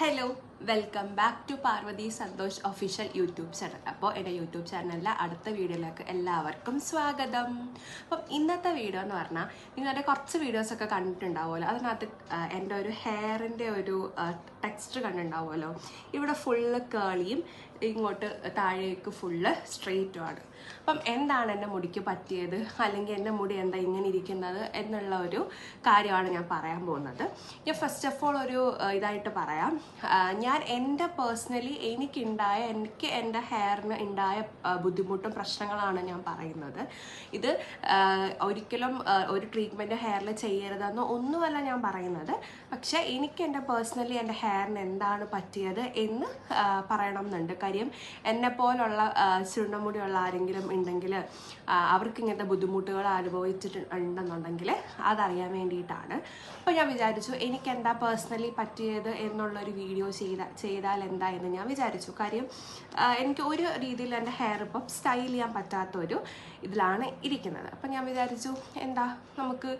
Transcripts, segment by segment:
Hello welcome back to Parvathy Santhosh official YouTube channel അപ്പോൾ എന്റെ YouTube ചാനലിലെ അടുത്ത വീഡിയോയിലേക്ക് എല്ലാവർക്കും സ്വാഗതം. അപ്പം ഇന്നത്തെ വീഡിയോ എന്ന് പറഞ്ഞാൽ എന്റെ കുറച്ച് വീഡിയോസൊക്കെ കണ്ടിട്ടുണ്ടാവുമല്ലോ. അതിനകത്ത് എന്റെ ഒരു ഹെയറിന്റെ ഒരു ടെക്സ്ചർ കണ്ടിട്ടുണ്ടാവുമല്ലോ. ഇവിടെ ഫുള്ള് കേളിയും ഇങ്ങോട്ട് താഴേക്ക് ഫുള്ള് സ്ട്രെയിറ്റുമാണ് അപ്പം എന്താണ് എന്റെ മുടിക്ക് പറ്റിയത്? അല്ലെങ്കിൽ എന്റെ മുടി എന്താ ഇങ്ങനെ ഇരിക്കുന്നത് എന്നുള്ള ഒരു കാര്യമാണ് ഞാൻ പറയാൻ പോകുന്നത്. ഞാൻ ഫസ്റ്റ് ഓഫ് ഓൾ ഒരു ഇതായിട്ട് പറയാം. ഞാൻ എന്റെ പേഴ്സണലി എനിക്കുണ്ടായ എനിക്ക് എന്റെ ഹെയറിന് ഉണ്ടായ ബുദ്ധിമുട്ടും പ്രശ്നങ്ങളാണ് ഞാൻ പറയുന്നത്. ഇത് ഒരിക്കലും ഒരു ട്രീറ്റ്മെന്റ് ഹെയറിൽ ചെയ്യരുതെന്ന് ഒന്നുമല്ല ഞാൻ പറയുന്നത്. പക്ഷേ എനിക്ക് എന്റെ പേഴ്സണലി എന്റെ ഹെയറിന് എന്താണ് പറ്റിയത് എന്ന് പറയണം എന്നുണ്ട്. കാര്യം എന്നെ പോലുള്ള ആരെങ്കിലും ഉണ്ടെങ്കിൽ അവർക്ക് ഇങ്ങനത്തെ ബുദ്ധിമുട്ടുകൾ അനുഭവിച്ചിട്ട് ഉണ്ടെന്നുണ്ടെങ്കിൽ അതറിയാൻ വേണ്ടിയിട്ടാണ്. അപ്പോൾ ഞാൻ വിചാരിച്ചു എനിക്ക് എന്താ പേഴ്സണലി പറ്റിയത് എന്നുള്ളൊരു വീഡിയോ ചെയ്ത ചെയ്താൽ എന്താ എന്ന് ഞാൻ വിചാരിച്ചു. കാര്യം എനിക്ക് ഒരു രീതിയിൽ എന്റെ ഹെയർ ഇപ്പം സ്റ്റൈൽ ചെയ്യാൻ പറ്റാത്തൊരു ഇതിലാണ് ഇരിക്കുന്നത്. അപ്പം ഞാൻ വിചാരിച്ചു എന്താ നമുക്ക്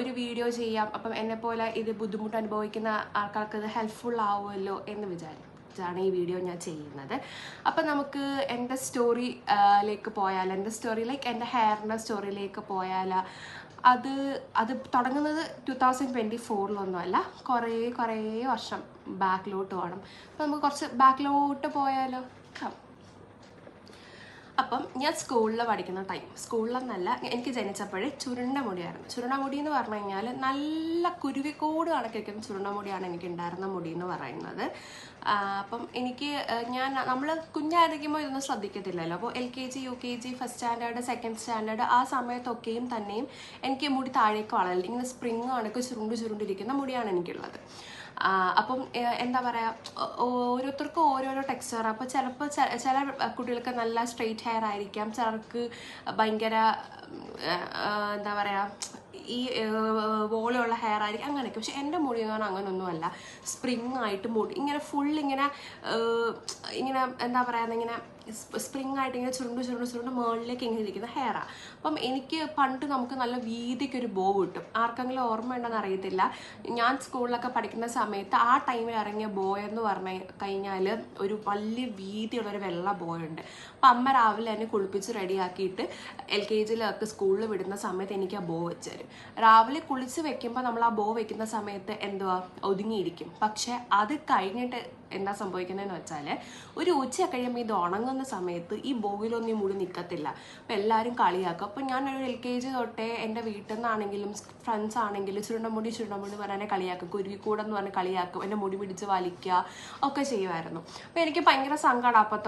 ഒരു വീഡിയോ ചെയ്യാം. അപ്പം എന്നെപ്പോലെ ഇത് ബുദ്ധിമുട്ട് അനുഭവിക്കുന്ന ആൾക്കാർക്ക് ഇത് ഹെൽപ്ഫുൾ ആവുമല്ലോ എന്ന് വിചാരിച്ചു. ാണ് ഈ വീഡിയോ ഞാൻ ചെയ്യുന്നത്. അപ്പം നമുക്ക് എന്റെ സ്റ്റോറിയിലേക്ക് പോയാൽ എന്റെ സ്റ്റോറി ലൈക്ക് എന്റെ ഹെയറിന്റെ സ്റ്റോറിയിലേക്ക് പോയാൽ അത് അത് തുടങ്ങുന്നത് ടു തൗസൻഡ് ട്വന്റി ഫോറിലൊന്നുമല്ല കുറേ കുറേ വർഷം ബാക്കിലോട്ട് പോകണം അപ്പം നമുക്ക് കുറച്ച് ബാക്കിലോട്ട് പോയാലോ. അപ്പം ഞാൻ സ്കൂളിൽ പഠിക്കുന്ന ടൈം സ്കൂളിലെന്നല്ല എനിക്ക് ജനിച്ചപ്പോഴേ ചുരുണ്ട മുടിയായിരുന്നു ചുരുണ്ട മുടി എന്ന് പറഞ്ഞു കഴിഞ്ഞാൽ നല്ല കുരുവിക്കോട് കണക്കിരിക്കുന്ന ചുരുണ്ട മുടിയാണ് എനിക്ക് ഉണ്ടായിരുന്ന മുടി എന്ന് പറയുന്നത് അപ്പം എനിക്ക് ഞാൻ നമ്മൾ കുഞ്ഞായിരിക്കുമ്പോൾ ഇതൊന്നും ശ്രദ്ധിക്കത്തില്ലല്ലോ. അപ്പോൾ L K G U K G first standard second standard ആ സമയത്തൊക്കെയും തന്നെയും എനിക്ക് മുടി താഴേക്ക് വളരില്ല ഇങ്ങനെ സ്പ്രിങ് കണക്ക് ചുരുണ്ട് ചുരുണ്ടിരിക്കുന്ന മുടിയാണ് എനിക്കുള്ളത്. അപ്പം എന്താ പറയുക ഓരോരുത്തർക്കും ഓരോരോ ടെക്സ്ചർ. അപ്പോൾ ചിലപ്പോൾ ചില കുട്ടികൾക്ക് നല്ല സ്ട്രെയിറ്റ് ഹെയർ ആയിരിക്കാം. ചിലർക്ക് ഭയങ്കര എന്താ പറയുക ഈ വോളുള്ള ഹെയർ ആയിരിക്കും. അങ്ങനെയൊക്കെ. പക്ഷെ എന്റെ മുടി എന്ന് പറഞ്ഞാൽ അങ്ങനെയൊന്നുമല്ല സ്പ്രിങ് ആയിട്ട് മുടി ഇങ്ങനെ ഫുൾ ഇങ്ങനെ ഇങ്ങനെ എന്താ പറയുക ഇങ്ങനെ സ്പ്രിങ് ആയിട്ട് ഇങ്ങനെ ചുരുണ്ട് ചുരുണ്ട് ചുരുണ്ട് മുകളിലേക്ക് ഇങ്ങനെ ഇരിക്കുന്ന ഹെയറാണ് അപ്പം എനിക്ക് പണ്ട് നമുക്ക് നല്ല വീതിക്ക് ഒരു ബോ കിട്ടും. ആർക്കെങ്കിലും ഓർമ്മ ഉണ്ടെന്ന് അറിയത്തില്ല. ഞാൻ സ്കൂളിലൊക്കെ പഠിക്കുന്ന സമയത്ത് ആ ടൈമിൽ ഇറങ്ങിയ ബോ എന്ന് പറഞ്ഞു കഴിഞ്ഞാൽ ഒരു വലിയ വീതിയുള്ള ഒരു വെള്ള ഉണ്ട്. അപ്പം അമ്മ രാവിലെ എന്നെ കുളിപ്പിച്ച് റെഡിയാക്കിയിട്ട് എൽ കെ ജിയിലൊക്കെ സ്കൂളിൽ വിടുന്ന സമയത്ത് എനിക്ക് ആ ബോ വെച്ച് രാവിലെ കുളിച്ച് വെക്കുമ്പോൾ നമ്മൾ ആ ബോ വെക്കുന്ന സമയത്ത് എന്തുവാ? ഒതുങ്ങിയിരിക്കും. പക്ഷെ അത് കഴിഞ്ഞിട്ട് എന്താ സംഭവിക്കുന്നതെന്ന് വെച്ചാൽ ഒരു ഉച്ച കഴിയുമ്പോൾ ഇത് ഉണങ്ങുന്ന സമയത്ത് ഈ ബോയിലൊന്നും മുടി നിൽക്കത്തില്ല അപ്പം എല്ലാവരും കളിയാക്കും. അപ്പം ഞാൻ ഒരു എൽ കെ ജി തൊട്ടേ എന്റെ വീട്ടിൽ നിന്നാണെങ്കിലും ഫ്രണ്ട്സ് ആണെങ്കിലും ചുരുണ്ടമുടി ചുരുണ്ടമുടി പറഞ്ഞാൽ കളിയാക്കും. കുരുവിക്കൂടെന്ന് പറഞ്ഞ് കളിയാക്കും. എന്റെ മുടി പിടിച്ച് വലിക്കുക ഒക്കെ ചെയ്യുമായിരുന്നു. അപ്പം എനിക്ക് ഭയങ്കര സങ്കടം അപ്പം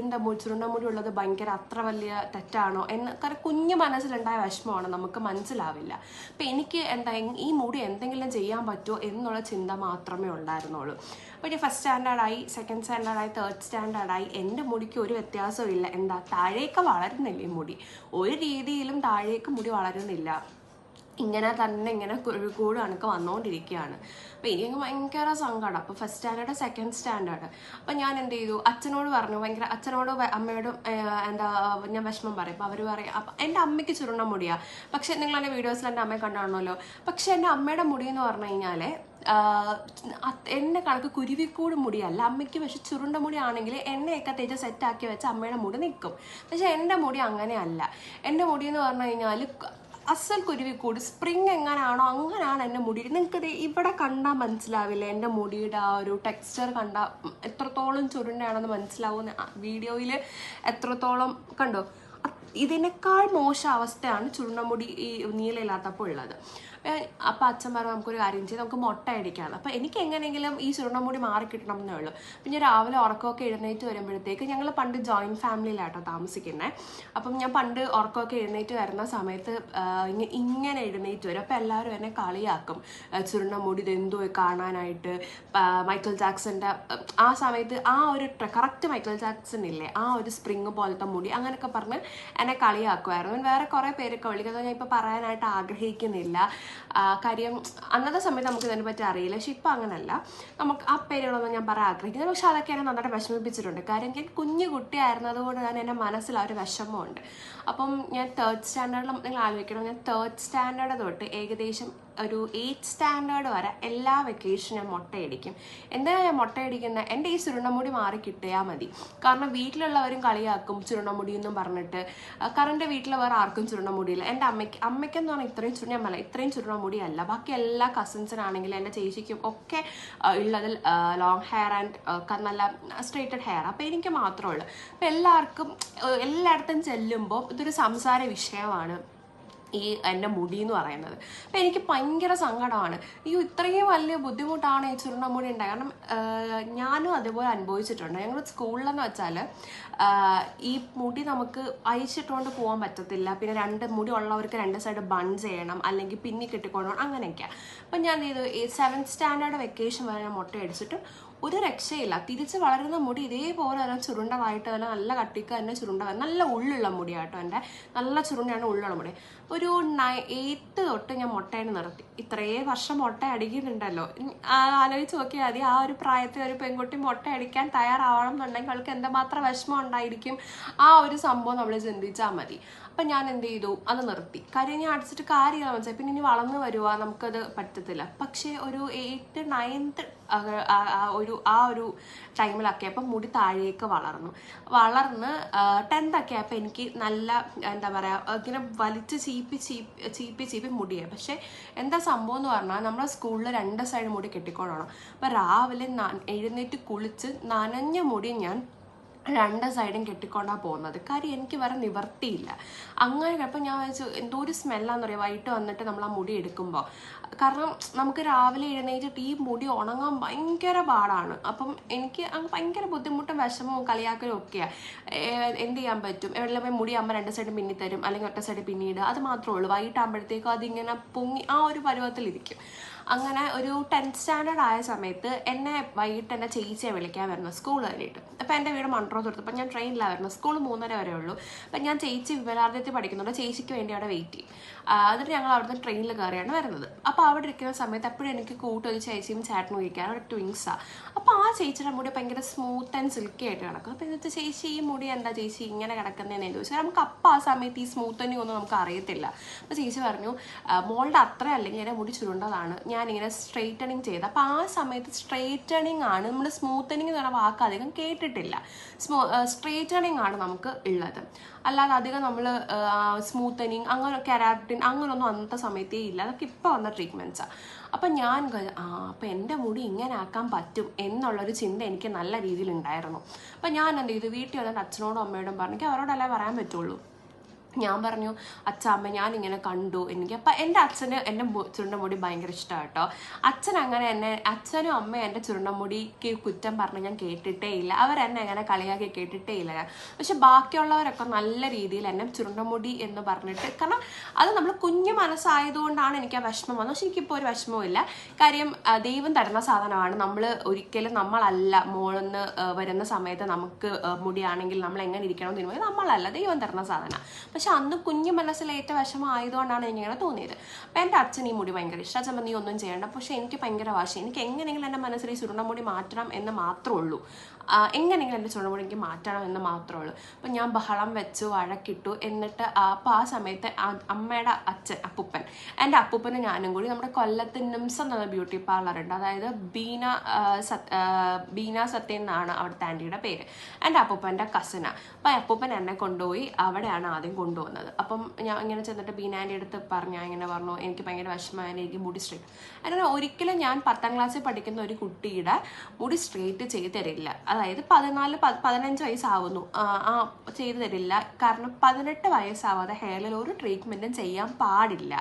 എന്താ മുടി ചുരുണ്ടമുടി ഉള്ളത് ഭയങ്കര അത്ര വലിയ തെറ്റാണോ എന്ന് കാരണം കുഞ്ഞു മനസ്സിലുണ്ടായ വിഷമമാണ്. നമുക്ക് മനസ്സിലാവില്ല. അപ്പം എനിക്ക് എന്താ ഈ മുടി എന്തെങ്കിലും ചെയ്യാൻ പറ്റുമോ എന്നുള്ള ചിന്ത മാത്രമേ ഉണ്ടായിരുന്നുള്ളൂ. ഞാൻ ഫസ്റ്റ് സ്റ്റാൻഡേർഡായി സെക്കൻഡ് സ്റ്റാൻഡേർഡായി തേർഡ് സ്റ്റാൻഡേർഡായി എന്റെ മുടിക്ക് ഒരു വ്യത്യാസവും ഇല്ല. എന്താ? താഴേക്ക് വളരുന്നില്ല ഈ മുടി. ഒരു രീതിയിലും താഴേക്ക് മുടി വളരുന്നില്ല. ഇങ്ങനെ തന്നെ ഇങ്ങനെ കുഴികൂട് കണക്ക് വന്നുകൊണ്ടിരിക്കുകയാണ് അപ്പോൾ എനിക്ക് ഭയങ്കര സങ്കടം. അപ്പോൾ ഫസ്റ്റ് സ്റ്റാൻഡേർഡ് സെക്കൻഡ് സ്റ്റാൻഡേർഡ് അപ്പോൾ ഞാൻ എന്ത് ചെയ്തു? അച്ഛനോട് പറഞ്ഞു. ഭയങ്കര അച്ഛനോട് അമ്മയോട് അമ്മയോടും എന്താ ഞാൻ വിഷമം പറയും. അപ്പോൾ അവർ പറയും അപ്പം എന്റെ അമ്മയ്ക്ക് ചുരുണ്ട മുടിയാണ് പക്ഷേ നിങ്ങൾ എന്റെ വീഡിയോസിൽ എന്റെ അമ്മയെ കണ്ടാണല്ലോ. പക്ഷേ എന്റെ അമ്മയുടെ മുടി എന്ന് പറഞ്ഞു കഴിഞ്ഞാൽ എന്നെ കണക്ക് കുരുവിക്കൂട് മുടിയല്ല. അമ്മയ്ക്ക് പക്ഷെ ചുരുണ്ട മുടി ആണെങ്കിൽ എണ്ണയൊക്കെ തേച്ച് സെറ്റാക്കി വെച്ച് അമ്മയുടെ മുടി നിൽക്കും പക്ഷേ എന്റെ മുടി അങ്ങനെയല്ല. എന്റെ മുടി എന്ന് പറഞ്ഞു കഴിഞ്ഞാൽ അസൽ കുരുവിക്കൂട് സ്പ്രിങ് എങ്ങനെയാണോ അങ്ങനെയാണ് എന്റെ മുടി. നിങ്ങൾക്കിത് ഇവിടെ കണ്ടാൽ മനസ്സിലാവില്ല? എന്റെ മുടിയുടെ ആ ഒരു ടെക്സ്ചർ കണ്ടാൽ എത്രത്തോളം ചുരുണ്ടയാണെന്ന് മനസ്സിലാവും. വീഡിയോയിൽ എത്രത്തോളം കണ്ടോ? ഇതിനേക്കാൾ മോശം അവസ്ഥയാണ് ചുരുണ്ട മുടി ഈ നീലയില്ലാത്തപ്പോൾ ഉള്ളത്. അപ്പം അച്ഛൻ പറഞ്ഞു നമുക്കൊരു കാര്യം ചെയ്ത് നമുക്ക് മുട്ട അടിക്കാം അപ്പം എനിക്ക് എങ്ങനെയെങ്കിലും ഈ ചുരുണ്ടമുടി മാറി കിട്ടണം എന്നേ ഉള്ളൂ. അപ്പം ഞാൻ രാവിലെ ഉറക്കമൊക്കെ എഴുന്നേറ്റ് വരുമ്പോഴത്തേക്ക് ഞങ്ങൾ പണ്ട് ജോയിന്റ് ഫാമിലിയിലാട്ടോ താമസിക്കുന്നത് അപ്പം ഞാൻ പണ്ട് ഉറക്കമൊക്കെ എഴുന്നേറ്റ് വരുന്ന സമയത്ത് ഇങ്ങനെ എഴുന്നേറ്റ് വരും. അപ്പം എല്ലാവരും എന്നെ കളിയാക്കും. ആ, ചുരുണ്ടമുടി ഇതെന്തോ കാണാനായിട്ട് മൈക്കിൾ ജാക്സന്റെ ആ, സമയത്ത് ആ ഒരു കറക്റ്റ് മൈക്കിൾ ജാക്സൺ ഇല്ലേ ആ ഒരു സ്പ്രിങ് പോലത്തെ മുടി അങ്ങനെയൊക്കെ പറഞ്ഞ് എന്നെ കളിയാക്കുമായിരുന്നു വേറെ കുറേ പേരൊക്കെ വിളിക്കുന്നത് ഞാൻ ഇപ്പോൾ പറയാനായിട്ട് ആഗ്രഹിക്കുന്നില്ല. കാര്യം അന്നത്തെ സമയത്ത് നമുക്ക് ഇതിനെപ്പറ്റി അറിയില്ല. പക്ഷെ ഇപ്പം അങ്ങനല്ല. നമുക്ക് ആ പേരുകളൊന്നും ഞാൻ പറയാൻ ആഗ്രഹിക്കുന്നത് പക്ഷെ അതൊക്കെ എന്നെ നന്നായിട്ട് വിഷമിപ്പിച്ചിട്ടുണ്ട്. കാര്യം ഞാൻ കുഞ്ഞു കുട്ടിയായിരുന്നതുകൊണ്ട് തന്നെ എന്റെ മനസ്സിൽ ആ ഒരു വിഷമമുണ്ട്. അപ്പം ഞാൻ തേർഡ് സ്റ്റാൻഡേർഡിൽ നിങ്ങൾ ആലോചിക്കണം. ഞാൻ തേർഡ് സ്റ്റാൻഡേർഡ് തൊട്ട് ഏകദേശം ഒരു എയ്റ്റ് സ്റ്റാൻഡേർഡ് വരെ എല്ലാ വെക്കേഷനും ഞാൻ മുട്ടയടിക്കും. എന്തിനാണ് ഞാൻ മുട്ടയടിക്കുന്നത് എന്റെ ഈ ചുരുണമുടി മാറി കിട്ടിയാൽ മതി. കാരണം വീട്ടിലുള്ളവരും കളിയാക്കും ചുരുണമുടി എന്നും പറഞ്ഞിട്ട്. കാരണം എന്റെ വീട്ടിൽ വേറെ ആർക്കും ചുരുണമുടിയില്ല എന്റെ അമ്മയ്ക്ക് അമ്മയ്ക്കെന്ന് പറഞ്ഞാൽ ഇത്രയും ചുരുണ ഞാൻ പറയാം ഇത്രയും അല്ല. ബാക്കി എല്ലാ കസിൻസിനാണെങ്കിലും എന്റെ ചേച്ചിക്കും ഒക്കെ ഉള്ളതിൽ ലോങ് ഹെയർ ആൻഡ് നല്ല സ്ട്രേറ്റഡ് ഹെയർ അപ്പോൾ എനിക്ക് മാത്രമേ ഉള്ളൂ. അപ്പോൾ എല്ലാവർക്കും എല്ലായിടത്തും ചെല്ലുമ്പോൾ ഇതൊരു സംസാര വിഷയമാണ്. ഈ എന്റെ മുടി എന്ന് പറയുന്നത്. അപ്പം എനിക്ക് ഭയങ്കര സങ്കടമാണ്. ഈ ഇത്രയും വലിയ ബുദ്ധിമുട്ടാണ് ഈ ചുരുണ്ട മുടി ഉണ്ടായത്. കാരണം ഞാനും അതുപോലെ അനുഭവിച്ചിട്ടുണ്ട്. ഞങ്ങൾ സ്കൂളിലെന്ന് വെച്ചാൽ ഈ മുടി നമുക്ക് അയച്ചിട്ടുകൊണ്ട് പോകാൻ പറ്റത്തില്ല. പിന്നെ രണ്ട് മുടി ഉള്ളവർക്ക് രണ്ട് സൈഡ് ബൺ ചെയ്യണം. അല്ലെങ്കിൽ പിന്നി കെട്ടിക്കൊണ്ട് അങ്ങനെയൊക്കെയാണ് അപ്പം ഞാൻ ഇത് ഈ സെവൻത് സ്റ്റാൻഡേർഡ് വെക്കേഷൻ വരെ ഞാൻ മുട്ട അടിച്ചിട്ടും ഒരു രക്ഷയില്ല. തിരിച്ച് വളരുന്ന മുടി ഇതേപോലെ തന്നെ ചുരുണ്ടതായിട്ട് തന്നെ നല്ല കട്ടിക്ക് തന്നെ ചുരുണ്ട നല്ല ഉള്ളുള്ള മുടിയാട്ടോ എന്റെ. നല്ല ചുരുണ്ടാണ് ഉള്ളുള്ള മുടി. ഒരു നൈ എയ്ത്ത് തൊട്ട് ഞാൻ മുട്ടേനെ നിർത്തി. ഇത്രേ വർഷം മുട്ട അടിക്കുന്നുണ്ടല്ലോ. ആലോചിച്ച് നോക്കിയാൽ മതി. ആ ഒരു പ്രായത്തിൽ ഒരു പെൺകുട്ടി മുട്ട അടിക്കാൻ തയ്യാറാവണം എന്നുണ്ടെങ്കിൽ അവൾക്ക് എന്തുമാത്രം വിഷമം ഉണ്ടായിരിക്കും? ആ ഒരു സംഭവം നമ്മൾ ചിന്തിച്ചാൽ മതി. അപ്പം ഞാൻ എന്ത് ചെയ്തു? അത് നിർത്തി. കാര്യം ഞാൻ അടിച്ചിട്ട് കാര്യമില്ല മനസ്സിലായി. പിന്നെ ഇനി വളർന്നു വരുക നമുക്കത് പറ്റത്തില്ല. പക്ഷേ ഒരു എയ്ത്ത് നയൻത്ത് ഒരു ആ ഒരു ടൈമിലൊക്കെ അപ്പം മുടി താഴേക്ക് വളർന്നു. വളർന്ന് ടെൻത്ത് ഒക്കെ ആയപ്പോൾ എനിക്ക് നല്ല എന്താ പറയുക ഇങ്ങനെ വലിച്ച് ചീപ്പി ചീപ്പി ചീപ്പി ചീപ്പി മുടിയായി. പക്ഷേ എന്താ സംഭവം എന്ന് പറഞ്ഞാൽ നമ്മളെ സ്കൂളിൽ രണ്ട് സൈഡ് മുടി കെട്ടിക്കൊള്ളണം. അപ്പം രാവിലെ എഴുന്നേറ്റ് കുളിച്ച് നനഞ്ഞ മുടി ഞാൻ രണ്ട് സൈഡും കെട്ടിക്കൊണ്ടാണ് പോകുന്നത്. കാര്യം എനിക്ക് വേറെ നിവർത്തിയില്ല. അങ്ങനെ അപ്പോൾ ഞാൻ വെച്ചു എന്തോ ഒരു സ്മെല്ലാന്ന് പറയാം വൈകിട്ട് വന്നിട്ട് നമ്മൾ ആ മുടി എടുക്കുമ്പോൾ കാരണം നമുക്ക് രാവിലെ എഴുന്നേറ്റിട്ട് ഈ മുടി ഉണങ്ങാൻ ഭയങ്കര പാടാണ്. അപ്പം എനിക്ക് അങ്ങ് ഭയങ്കര ബുദ്ധിമുട്ടും വിഷമവും കളിയാക്കലും ഒക്കെയാണ് എന്ത് ചെയ്യാൻ പറ്റും? എവിടെ പോയി മുടി ആകുമ്പോൾ രണ്ട് സൈഡും പിന്നി തരും. അല്ലെങ്കിൽ ഒറ്റ സൈഡ് പിന്നീട്. അത് മാത്രമേ ഉള്ളൂ. വൈകിട്ടാകുമ്പോഴത്തേക്കും അതിങ്ങനെ പൊങ്ങി ആ ഒരു പരുവത്തിലിരിക്കും. അങ്ങനെ ഒരു ടെൻത്ത് സ്റ്റാൻഡേർഡ് ആയ സമയത്ത് എന്നെ വൈകിട്ട് എന്റെ ചേച്ചിയെ വിളിക്കാൻ വരുന്നു സ്കൂൾ കഴിഞ്ഞിട്ട് അപ്പം എന്റെ വീട് മൺട്രോ തൊടുത്ത് അപ്പം ഞാൻ ട്രെയിനിലാണ് വരുന്നത്. സ്കൂൾ മൂന്നര വരെ ഉള്ളൂ. അപ്പം ഞാൻ ചേച്ചി വിമലാർദ്യത്തിൽ പഠിക്കുന്നുണ്ട്. ചേച്ചിക്ക് വേണ്ടി അവിടെ വെയിറ്റ് ചെയ്യും. എന്നിട്ട് ഞങ്ങൾ അവിടുന്ന് ട്രെയിനിൽ കയറിയാണ് വരുന്നത്. അപ്പോൾ അവിടെ ഇരിക്കുന്ന സമയത്ത് എപ്പോഴും എനിക്ക് കൂട്ടൊരു ചേച്ചിയും ചേട്ടനും ഇരിക്കാൻ അവിടെ ട്വിങ്സാണ് അപ്പോൾ ആ. ചേച്ചിയുടെ മുടി ഭയങ്കര സ്മൂത്ത് ആൻഡ് സിൽക്കി ആയിട്ട് കിടക്കും. അപ്പോൾ എന്നിട്ട് ചേച്ചി ഈ മുടി എന്താ ചേച്ചി ഇങ്ങനെ കിടക്കുന്നതെന്ന് ചോദിച്ചാൽ നമുക്ക് അപ്പം ആ സമയത്ത് ഈ സ്മൂത്തനിങ് ഒന്നും നമുക്ക് അറിയത്തില്ല. അപ്പോൾ ചേച്ചി പറഞ്ഞു "ആ, മോളുടെ അത്ര അല്ലെങ്കിൽ എന്റെ മുടി ചുരുണ്ടതാണ്. ഞാനിങ്ങനെ സ്ട്രെയിറ്റണിങ് ചെയ്ത്. അപ്പോൾ ആ സമയത്ത് സ്ട്രെയിറ്റണിങ് ആണ് നമ്മൾ സ്മൂത്തനിങ് എന്ന് പറഞ്ഞ വാക്ക് അധികം കേട്ടിട്ടില്ല. സ്മൂ സ്ട്രെയിറ്റണിങ് ആണ് നമുക്ക് ഉള്ളത്. അല്ലാതെ അധികം നമ്മൾ സ്മൂത്തനിങ് അങ്ങനെ കെരാറ്റിൻ അങ്ങനെയൊന്നും അന്നത്തെ സമയത്തേ ഇല്ല. അതൊക്കെ ഇപ്പോൾ വന്ന ട്രീറ്റ്മെന്റ്സാണ് അപ്പം ഞാൻ ആ അപ്പം എന്റെ മുടി ഇങ്ങനെ ആക്കാൻ പറ്റും എന്നുള്ളൊരു ചിന്ത എനിക്ക് നല്ല രീതിയിൽ ഉണ്ടായിരുന്നു അപ്പം ഞാൻ എന്ത് ചെയ്തു? വീട്ടിൽ വന്നിട്ട് അച്ഛനോടും അമ്മയോടും പറഞ്ഞെങ്കിൽ അവരോടല്ലേ പറയാൻ പറ്റുള്ളൂ? ഞാൻ പറഞ്ഞു അച്ഛ അമ്മ ഞാൻ ഇങ്ങനെ കണ്ടു എനിക്ക്. അപ്പം എന്റെ അച്ഛന് എന്റെ ചുരുണ്ട ചുരുണ്ടമുടി ഭയങ്കര ഇഷ്ടമാണ് കേട്ടോ അച്ഛൻ അങ്ങനെ എന്നെ അച്ഛനും അമ്മയും എന്റെ ചുരുണ്ടമുടിക്ക് കുറ്റം പറഞ്ഞ് ഞാൻ കേട്ടിട്ടേ ഇല്ല. അവരെന്നെ അങ്ങനെ കളിയാക്കി കേട്ടിട്ടേ ഇല്ല പക്ഷെ ബാക്കിയുള്ളവരൊക്കെ നല്ല രീതിയിൽ എന്നെ ചുരുണ്ടമുടി എന്ന് പറഞ്ഞിട്ട് കാരണം അത് നമ്മൾ കുഞ്ഞു മനസ്സായതുകൊണ്ടാണ് എനിക്ക് ആ വിഷമം വന്നത്. പക്ഷെ എനിക്കിപ്പോൾ ഒരു വിഷമവും ഇല്ല. കാര്യം ദൈവം തരുന്ന സാധനമാണ്. നമ്മൾ ഒരിക്കലും നമ്മളല്ല മോളെന്ന് വരുന്ന സമയത്ത് നമുക്ക് മുടിയാണെങ്കിൽ നമ്മൾ എങ്ങനെ ഇരിക്കണം എന്ന് തീരുമാനം നമ്മളല്ല. ദൈവം തരുന്ന സാധനം. പക്ഷെ അന്ന് കുഞ്ഞു മനസ്സിലേറ്റ വിഷമം ആയതുകൊണ്ടാണ് എനിക്കിങ്ങനെ തോന്നിയത്. അപ്പം എന്റെ അച്ഛൻ ഈ മുടി ഭയങ്കര ഇഷ്ടം. അച്ഛൻ നീ ഒന്നും ചെയ്യണ്ട. പക്ഷേ എനിക്ക് ഭയങ്കര വാശി. എനിക്ക് എങ്ങനെയെങ്കിലും എന്റെ മനസ്സിൽ ഈ ചുരുണ്ടമുടി മാറ്റണം എന്ന് മാത്രമേ ഉള്ളൂ. എങ്ങനെയെങ്കിലും എന്റെ ചുരുണ്ടമുടി എനിക്ക് മാറ്റണം എന്ന് മാത്രമേ ഉള്ളൂ. അപ്പം ഞാൻ ബഹളം വെച്ച് വഴക്കിട്ടു. എന്നിട്ട് അപ്പോൾ ആ സമയത്ത് അമ്മയുടെ അച്ഛൻ അപ്പൂപ്പൻ എന്റെ അപ്പൂപ്പനും ഞാനും കൂടി നമ്മുടെ കൊല്ലത്ത് നിംസ് എന്നുള്ള ബ്യൂട്ടി പാർലർ ഉണ്ട്. അതായത് ബീന സത് ബീന സത്യൻ എന്നാണ് അവിടുത്തെ ആന്റിയുടെ പേര്. എന്റെ അപ്പൂപ്പന്റെ കസിനാണ് അപ്പം അപ്പൂപ്പൻ എന്നെ കൊണ്ടുപോയി അവിടെയാണ് ആദ്യം കൊണ്ടുവന്നത്. അപ്പം ഞാൻ ഇങ്ങനെ ചെന്നിട്ട് ബീന ആന്റി അടുത്ത് പറഞ്ഞു ഇങ്ങനെ പറഞ്ഞു എനിക്ക് ഭയങ്കര വിഷമമായി എനിക്ക് മുടി സ്ട്രേറ്റ് അങ്ങനെ ഒരിക്കലും ഞാൻ പത്താം ക്ലാസ്സിൽ പഠിക്കുന്ന ഒരു കുട്ടിയുടെ മുടി സ്ട്രേറ്റ് ചെയ്ത് തരില്ല. അതായത് പതിനാല് പതിനഞ്ച് വയസ്സാവുന്നു. ആ ചെയ്തു തരില്ല. കാരണം പതിനെട്ട് വയസ്സാവാതെ ഹെയറിൽ ഒരു ട്രീറ്റ്മെന്റും ചെയ്യാൻ പാടില്ല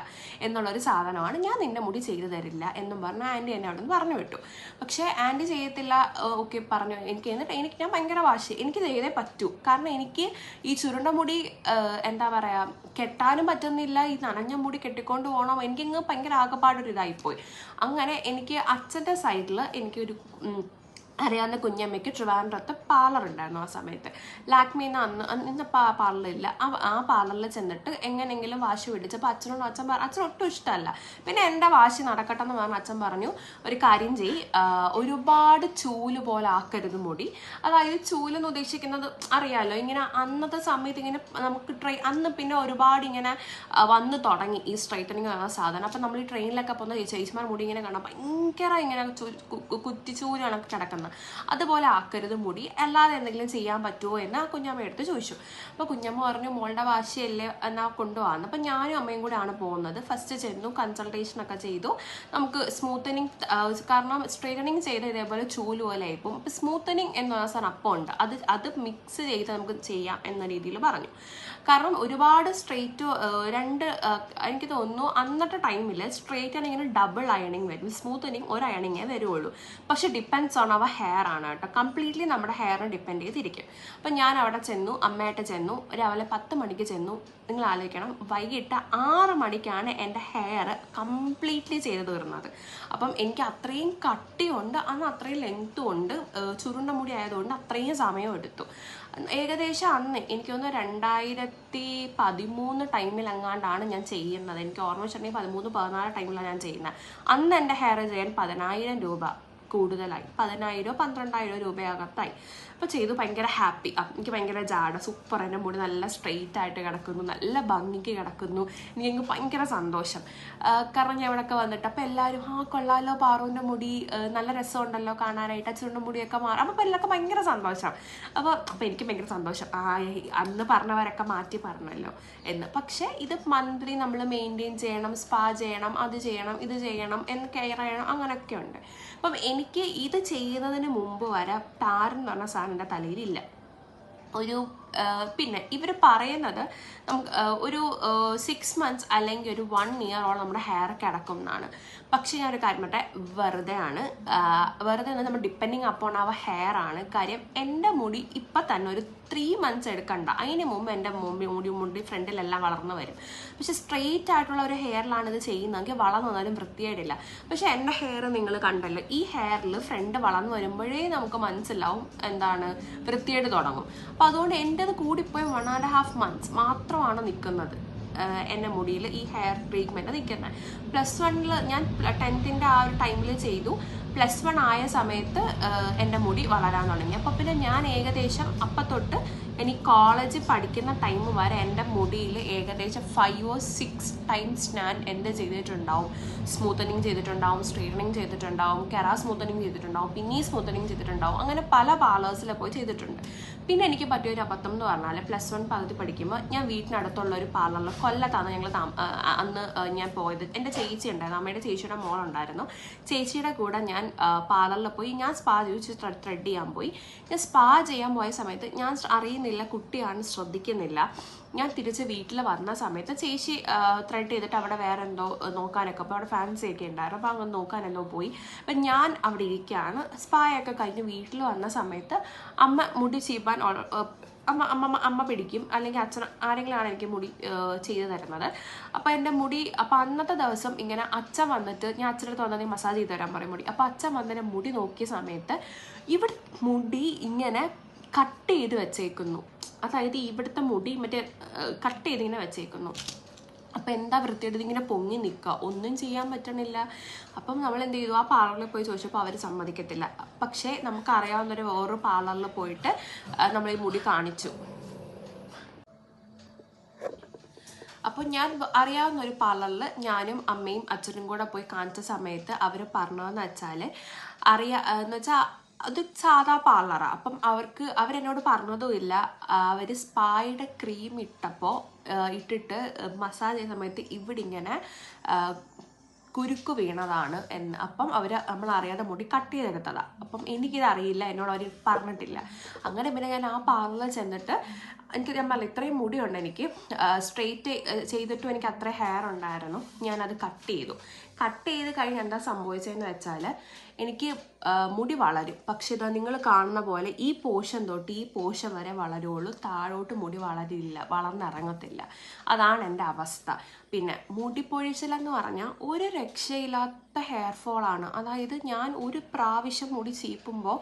എന്നുള്ളൊരു സാധനമാണ് ഞാൻ നിന്റെ മുടി ചെയ്തു തരില്ല എന്നും പറഞ്ഞ് ആന്റി എന്നെ അവിടെ നിന്ന് പറഞ്ഞു വിട്ടു. പക്ഷേ ആന്റി ചെയ്യത്തില്ല ഓക്കെ പറഞ്ഞു. എനിക്ക് എന്നിട്ട് എനിക്ക് ഞാൻ ഭയങ്കര വാശി. എനിക്ക് ചെയ്തേ പറ്റൂ. കാരണം എനിക്ക് ഈ ചുരുണ്ട മുടി എന്താ പറയുക കെട്ടാനും പറ്റുന്നില്ല. ഈ നനഞ്ഞ മുടി കെട്ടിക്കൊണ്ട് പോകണം. എനിക്കങ്ങ് ഭയങ്കര ആകപ്പാടൊരു ഇതായിപ്പോയി. അങ്ങനെ എനിക്ക് അച്ഛന്റെ സൈഡിൽ എനിക്കൊരു അറിയാവുന്ന കുഞ്ഞമ്മയ്ക്ക് ട്രിവാൻഡ്രത്ത് പാർലർ ഉണ്ടായിരുന്നു ആ സമയത്ത്. ലാക്മിന്ന് അന്ന് അന്ന് ഇന്ന് പാർലറില്ല ആ ആ പാർലറിൽ ചെന്നിട്ട് എങ്ങനെയെങ്കിലും വാശി പിടിച്ചപ്പോൾ അച്ഛനോട് അച്ഛൻ പറഞ്ഞു അച്ഛൻ ഒട്ടും ഇഷ്ടമല്ല. പിന്നെ എന്റെ വാശി നടക്കട്ടെ എന്ന് പറഞ്ഞ അച്ഛൻ പറഞ്ഞു ഒരു കാര്യം ചെയ് ഒരുപാട് ചൂൽ പോലെ ആക്കരുത് മുടി. അതായത് ചൂലെന്ന് ഉദ്ദേശിക്കുന്നത് അറിയാമല്ലോ ഇങ്ങനെ അന്നത്തെ സമയത്ത് ഇങ്ങനെ നമുക്ക് ട്രെയിൻ അന്ന് പിന്നെ ഒരുപാട് ഇങ്ങനെ വന്ന് തുടങ്ങി ഈ സ്ട്രൈറ്റനിങ് എന്ന സാധനം. അപ്പം നമ്മൾ ഈ ട്രെയിനിലൊക്കെ പോകുന്ന ചേച്ചിമാർ മുടി ഇങ്ങനെ കാണാം ഭയങ്കര ഇങ്ങനെ കുത്തിച്ചൂലാണ് കിടക്കുന്നത് കിടക്കുന്ന അതുപോലെ ആക്കരുത് മുടി. അല്ലാതെ എന്തെങ്കിലും ചെയ്യാൻ പറ്റുമോ എന്ന് ആ കുഞ്ഞമ്മ എടുത്ത് ചോദിച്ചു. അപ്പോൾ കുഞ്ഞമ്മ പറഞ്ഞു മോളുടെ വാശിയല്ലേ എന്നാ കൊണ്ടുപോകാന്ന്. അപ്പൊ ഞാനും അമ്മയും കൂടെയാണ് പോകുന്നത്. ഫസ്റ്റ് ചെന്നു കൺസൾട്ടേഷൻ ഒക്കെ ചെയ്തു. നമുക്ക് സ്മൂത്തനിങ് കാരണം സ്ട്രെയിറ്റനിങ് ചെയ്ത ഇതേപോലെ ചൂൽ പോലെ ആയിപ്പോൾ അപ്പൊ സ്മൂത്തനിങ് എന്ന് പറഞ്ഞ സാധനം അപ്പം ഉണ്ട്. അത് അത് മിക്സ് ചെയ്ത് നമുക്ക് ചെയ്യാം എന്ന രീതിയിൽ പറഞ്ഞു. കാരണം ഒരുപാട് സ്ട്രെയിറ്റ് രണ്ട് എനിക്ക് തോന്നുന്നു അന്നത്തെ ടൈമിൽ ആണെങ്കിൽ ഡബിൾ അയണിങ് വരും. സ്മൂത്തനിങ് ഒരു അയണിങ്ങേ വരുള്ളൂ. പക്ഷെ ഡിപ്പെൻസ് ഓൺ അവർ ഹെയർ ആണ് കേട്ടോ. കംപ്ലീറ്റ്ലി നമ്മുടെ ഹെയറിനെ ഡിപ്പെൻഡ് ചെയ്തിരിക്കും. അപ്പം ഞാൻ അവിടെ ചെന്നു അമ്മയായിട്ട് ചെന്നു രാവിലെ പത്ത് മണിക്ക് ചെന്നു. നിങ്ങൾ ആലോചിക്കണം വൈകിട്ട് ആറ് മണിക്കാണ് എന്റെ ഹെയർ കംപ്ലീറ്റ്ലി ചെയ്ത് തീർന്നത്. അപ്പം എനിക്ക് അത്രയും കട്ടിയുണ്ട് അന്ന് അത്രയും ലെങ്ത്തും ഉണ്ട് ചുരുണ്ട മുടി ആയതുകൊണ്ട് അത്രയും സമയം എടുത്തു. ഏകദേശം അന്ന് എനിക്ക് തോന്നുന്നു രണ്ടായിരത്തി പതിമൂന്ന് ടൈമിൽ എങ്ങാണ്ടാണ് ഞാൻ ചെയ്യുന്നത്. എനിക്ക് ഓർമ്മ വെച്ചിട്ടുണ്ടെങ്കിൽ പതിമൂന്ന് പതിനാല് ടൈമിലാണ് ഞാൻ ചെയ്യുന്നത്. അന്ന് എന്റെ ഹെയർ ചെയ്യാൻ പതിനായിരം രൂപ. കൂടുതലായി. പതിനായിരോ പന്ത്രണ്ടായിരോ രൂപയകത്തായി. അപ്പോൾ ചെയ്തു ഭയങ്കര ഹാപ്പി എനിക്ക് ഭയങ്കര ജാട സൂപ്പർ എന്റെ മുടി നല്ല സ്ട്രെയിറ്റ് ആയിട്ട് കിടക്കുന്നു നല്ല ഭംഗിക്ക് കിടക്കുന്നു. എനിക്ക് ഭയങ്കര സന്തോഷം. കാരണം ഞാൻ ഇവിടെയൊക്കെ വന്നിട്ട് അപ്പോൾ എല്ലാവരും ആ കൊള്ളാലോ പാറുവിന്റെ മുടി. നല്ല രസമുണ്ടല്ലോ കാണാനായിട്ട് അച്ഛന്റെ മുടിയൊക്കെ മാറും. അപ്പോൾ എല്ലാവർക്കും ഭയങ്കര സന്തോഷം. അപ്പോൾ അപ്പോൾ എനിക്ക് ഭയങ്കര സന്തോഷം. ആ അന്ന് പറഞ്ഞവരൊക്കെ മാറ്റി പറഞ്ഞല്ലോ എന്ന്. പക്ഷേ ഇത് മന്ത്ലി നമ്മൾ മെയിന്റെയിൻ ചെയ്യണം സ്പാ ചെയ്യണം അത് ചെയ്യണം ഇത് ചെയ്യണം എന്ന് കെയർ ചെയ്യണം അങ്ങനെയൊക്കെ ഉണ്ട്. അപ്പം എനിക്ക് ഇത് ചെയ്യുന്നതിന് മുമ്പ് വരെ ടാർ എന്ന് പറഞ്ഞ സാധനം എന്റെ തലയിലില്ല. ഒരു പിന്നെ ഇവർ പറയുന്നത് നമുക്ക് ഒരു സിക്സ് മന്ത്സ് അല്ലെങ്കിൽ ഒരു വൺ ഇയറോളം നമ്മുടെ ഹെയർ കിടക്കും എന്നാണ്. പക്ഷേ ഞാനൊരു കാര്യം പറ്റേ വെറുതെ ആണ് വെറുതെ നമ്മൾ ഡിപ്പെൻഡിങ് അപ്പോൺ അവർ ഹെയർ ആണ്. കാര്യം എന്റെ മുടി ഇപ്പം തന്നെ ഒരു ത്രീ മന്ത്സ് എടുക്കണ്ട. അതിന് മുമ്പ് എന്റെ മുമ്പ് മുടി മുടി ഫ്രണ്ടിലെല്ലാം വളർന്നു വരും. പക്ഷെ സ്ട്രെയിറ്റ് ആയിട്ടുള്ള ഒരു ഹെയറിലാണ് ഇത് ചെയ്യുന്നതെങ്കിൽ വളർന്നു വന്നാലും വൃത്തിയായിട്ടില്ല പക്ഷെ എന്റെ ഹെയർ നിങ്ങൾ കണ്ടല്ലോ. ഈ ഹെയറിൽ ഫ്രണ്ട് വളർന്നു വരുമ്പോഴേ നമുക്ക് മനസ്സിലാവും എന്താണ് വൃത്തിയായിട്ട് തുടങ്ങും. അപ്പോൾ അതുകൊണ്ട് എന്റെത് കൂടിപ്പോയി വൺ ആൻഡ് ഹാഫ് മന്ത്സ് മാത്രമാണ് നിൽക്കുന്നത്. എന്റെ മുടിയിൽ ഈ ഹെയർ ട്രീറ്റ്മെന്റ് നിൽക്കുന്നത്. പ്ലസ് വണ്ണിൽ ഞാൻ ടെൻത്തിന്റെ ആ ഒരു ടൈമിൽ ചെയ്തു. പ്ലസ് വൺ ആയ സമയത്ത് എന്റെ മുടി വളരാൻ തുടങ്ങി. അപ്പോൾ പിന്നെ ഞാൻ ഏകദേശം അപ്പം തൊട്ട് എനിക്ക് കോളേജ് പഠിക്കുന്ന ടൈം വരെ എന്റെ മുടിയിൽ ഏകദേശം ഫൈവ് ഓർ സിക്സ് ടൈംസ് ഞാൻ എന്ത് ചെയ്തിട്ടുണ്ടാവും? സ്മൂത്തനിങ് ചെയ്തിട്ടുണ്ടാവും സ്ട്രെയിറ്റനിങ് ചെയ്തിട്ടുണ്ടാവും കെറാ സ്മൂത്തനിങ് ചെയ്തിട്ടുണ്ടാവും പിന്നെ സ്മൂത്തനിങ് ചെയ്തിട്ടുണ്ടാവും. അങ്ങനെ പല പാർലേഴ്സിൽ പോയി ചെയ്തിട്ടുണ്ട്. പിന്നെ എനിക്ക് പറ്റിയ ഒരു അബദ്ധം എന്ന് പറഞ്ഞാൽ പ്ലസ് വൺ പകുതി പഠിക്കുമ്പോൾ ഞാൻ വീട്ടിനടുത്തുള്ള ഒരു പാർലറിൽ കൊല്ലത്താണ് ഞങ്ങൾ അന്ന് ഞാൻ പോയത്. എന്റെ ചേച്ചി ഉണ്ടായിരുന്നു. അമ്മയുടെ ചേച്ചിയുടെ മോളുണ്ടായിരുന്നു. ചേച്ചിയുടെ കൂടെ ഞാൻ പാർലറിൽ പോയി. ഞാൻ സ്പാ ചോദിച്ച് ത്രെഡ് ചെയ്യാൻ പോയി. ഞാൻ സ്പാ ചെയ്യാൻ പോയ സമയത്ത് ഞാൻ ശ്ര- അറിയുന്നില്ല കുട്ടിയാണ് ശ്രദ്ധിക്കുന്നില്ല. ഞാൻ തിരിച്ച് വീട്ടിൽ വന്ന സമയത്ത് ചേച്ചി ത്രെഡ് ചെയ്തിട്ട് അവിടെ വേറെ എന്തോ നോക്കാനൊക്കെ അപ്പോൾ അവിടെ ഫാൻസി ഒക്കെ ഉണ്ടായിരുന്നു. അപ്പോൾ അങ്ങനെ നോക്കാനെന്തോ പോയി. അപ്പം ഞാൻ അവിടെ ഇരിക്കുകയാണ്. സ്പായൊക്കെ കഴിഞ്ഞ് വീട്ടിൽ വന്ന സമയത്ത് അമ്മ മുടി ചീപ്പാൻ അമ്മ അമ്മ അമ്മ പിടിക്കും. അല്ലെങ്കിൽ അച്ഛൻ ആരെങ്കിലുമാണ് എനിക്ക് മുടി ചെയ്തു തരുന്നത്. അപ്പോൾ എന്റെ മുടി അപ്പോൾ അന്നത്തെ ദിവസം ഇങ്ങനെ അച്ഛൻ വന്നിട്ട് ഞാൻ അച്ഛന്റെ അടുത്ത് വന്നാൽ മസാജ് ചെയ്ത് തരാൻ പറയും മുടി. അപ്പോൾ അച്ഛൻ വന്നതിന്റെ മുടി നോക്കിയ സമയത്ത് ഇവിടെ മുടി ഇങ്ങനെ കട്ട് ചെയ്ത് വെച്ചേക്കുന്നു. അതായത് ഇവിടുത്തെ മുടി മറ്റേ കട്ട് ചെയ്ത് ഇങ്ങനെ വെച്ചേക്കുന്നു. അപ്പം എന്താ വൃത്തിയായിട്ട് ഇങ്ങനെ പൊങ്ങി നിൽക്കുക ഒന്നും ചെയ്യാൻ പറ്റണില്ല. അപ്പം നമ്മൾ എന്ത് ചെയ്തു ആ പാർലറിൽ പോയി ചോദിച്ചപ്പോൾ അവർ സമ്മതിക്കത്തില്ല. പക്ഷേ നമുക്കറിയാവുന്നൊരു വേറൊരു പാർലറിൽ പോയിട്ട് നമ്മൾ ഈ മുടി കാണിച്ചു. അപ്പോൾ ഞാൻ അറിയാവുന്ന ഒരു പാർലറിൽ ഞാനും അമ്മയും അച്ഛനും കൂടെ പോയി കാണിച്ച സമയത്ത് അവർ പറഞ്ഞതെന്ന് വെച്ചാൽ അറിയാ എന്ന് വെച്ചാൽ അത് സാധാ പാർലറാണ് അപ്പം അവർക്ക് അവരെന്നോട് പറഞ്ഞതുമില്ല അവർ സ്പായുടെ ക്രീം ഇട്ടപ്പോൾ ഇട്ടിട്ട് മസാജ് ചെയ്യുന്ന സമയത്ത് ഇവിടെ ഇങ്ങനെ കുരുക്ക് വീണതാണ് എന്ന്. അപ്പം അവർ നമ്മൾ അറിയാതെ മുടി കട്ട് ചെയ്തെടുത്തതാണ് അപ്പം എനിക്കിത് അറിയില്ല എന്നോട് അവർ പറഞ്ഞിട്ടില്ല. അങ്ങനെ പിന്നെ ഞാൻ ആ പാർലറിൽ ചെന്നിട്ട് എനിക്ക് ഞാൻ പറഞ്ഞില്ല ഇത്രയും മുടിയുണ്ട് എനിക്ക്. സ്ട്രെയിറ്റ് ചെയ്തിട്ടും എനിക്ക് അത്ര ഹെയർ ഉണ്ടായിരുന്നു. ഞാനത് കട്ട് ചെയ്തു. കട്ട് ചെയ്ത് കഴിഞ്ഞ് എന്താ സംഭവിച്ചതെന്ന് വെച്ചാൽ എനിക്ക് മുടി വളരും. പക്ഷെ ഇതാ നിങ്ങൾ കാണുന്ന പോലെ ഈ പോഷൻ തൊട്ട് ഈ പോഷൻ വരെ വളരുള്ളൂ. താഴോട്ട് മുടി വളരില്ല വളർന്നിറങ്ങത്തില്ല. അതാണ് എന്റെ അവസ്ഥ. പിന്നെ മുടി പൊഴിച്ചിലെന്ന് പറഞ്ഞാൽ ഒരു രക്ഷയില്ലാത്ത ഹെയർ ഫോളാണ് അതായത് ഞാൻ ഒരു പ്രാവശ്യം മുടി ചീപ്പുമ്പോൾ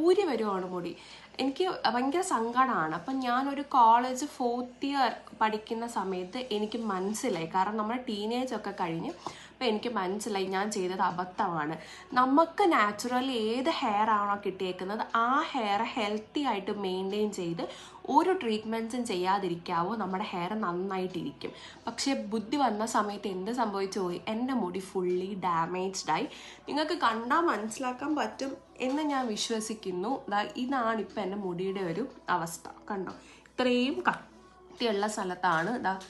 ഊരി വരുവാണ് മുടി. എനിക്ക് ഭയങ്കര സങ്കടമാണ് അപ്പം ഞാനൊരു കോളേജ് ഫോർത്ത് ഇയർ പഠിക്കുന്ന സമയത്ത് എനിക്ക് മനസ്സിലായി. കാരണം നമ്മൾ ടീനേജ് ഒക്കെ കഴിഞ്ഞ് അപ്പം എനിക്ക് മനസ്സിലായി ഞാൻ ചെയ്തത് അബദ്ധമാണ്. നമുക്ക് നാച്ചുറലി ഏത് ഹെയർ ആണോ കിട്ടിയേക്കുന്നത് ആ ഹെയർ ഹെൽത്തി ആയിട്ട് മെയിന്റെയിൻ ചെയ്ത് ഒരു ട്രീറ്റ്മെന്റ്സും ചെയ്യാതിരിക്കാവോ നമ്മുടെ ഹെയർ നന്നായിട്ടിരിക്കും. പക്ഷേ ബുദ്ധി വന്ന സമയത്ത് എന്ത് സംഭവിച്ചു പോയി? എന്റെ മുടി ഫുള്ളി ഡാമേജ്ഡായി നിങ്ങൾക്ക് കണ്ടാൽ മനസ്സിലാക്കാൻ പറ്റും. എന്ന് ഞാൻ വിശ്വസിക്കുന്നു. ഇതാണ് ഇപ്പം എന്റെ മുടിയുടെ ഒരു അവസ്ഥ. കണ്ടോ? ഇത്രയും കട്ടിയുള്ള സ്ഥലത്താണ് ദാ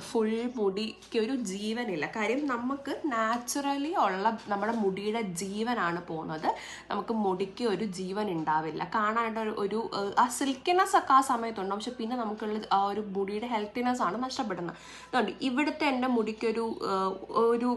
ഫുൾ മുടിക്ക് ഒരു ജീവനില്ല. കാര്യം നമുക്ക് നാച്ചുറലി ഉള്ള നമ്മുടെ മുടിയുടെ ജീവനാണ് പോകുന്നത്. നമുക്ക് മുടിക്ക് ഒരു ജീവൻ ഉണ്ടാവില്ല. കാണാനായിട്ട് ഒരു ആ സിൽക്കിനെസ് ഒക്കെ ആ സമയത്തുണ്ടാവും പക്ഷെ പിന്നെ നമുക്കുള്ള ആ ഒരു മുടിയുടെ ഹെൽത്തിനെസ് ആണ് നഷ്ടപ്പെടുന്നത്. അതുകൊണ്ട് ഇവിടുത്തെ എന്റെ മുടിക്കൊരു ഒരു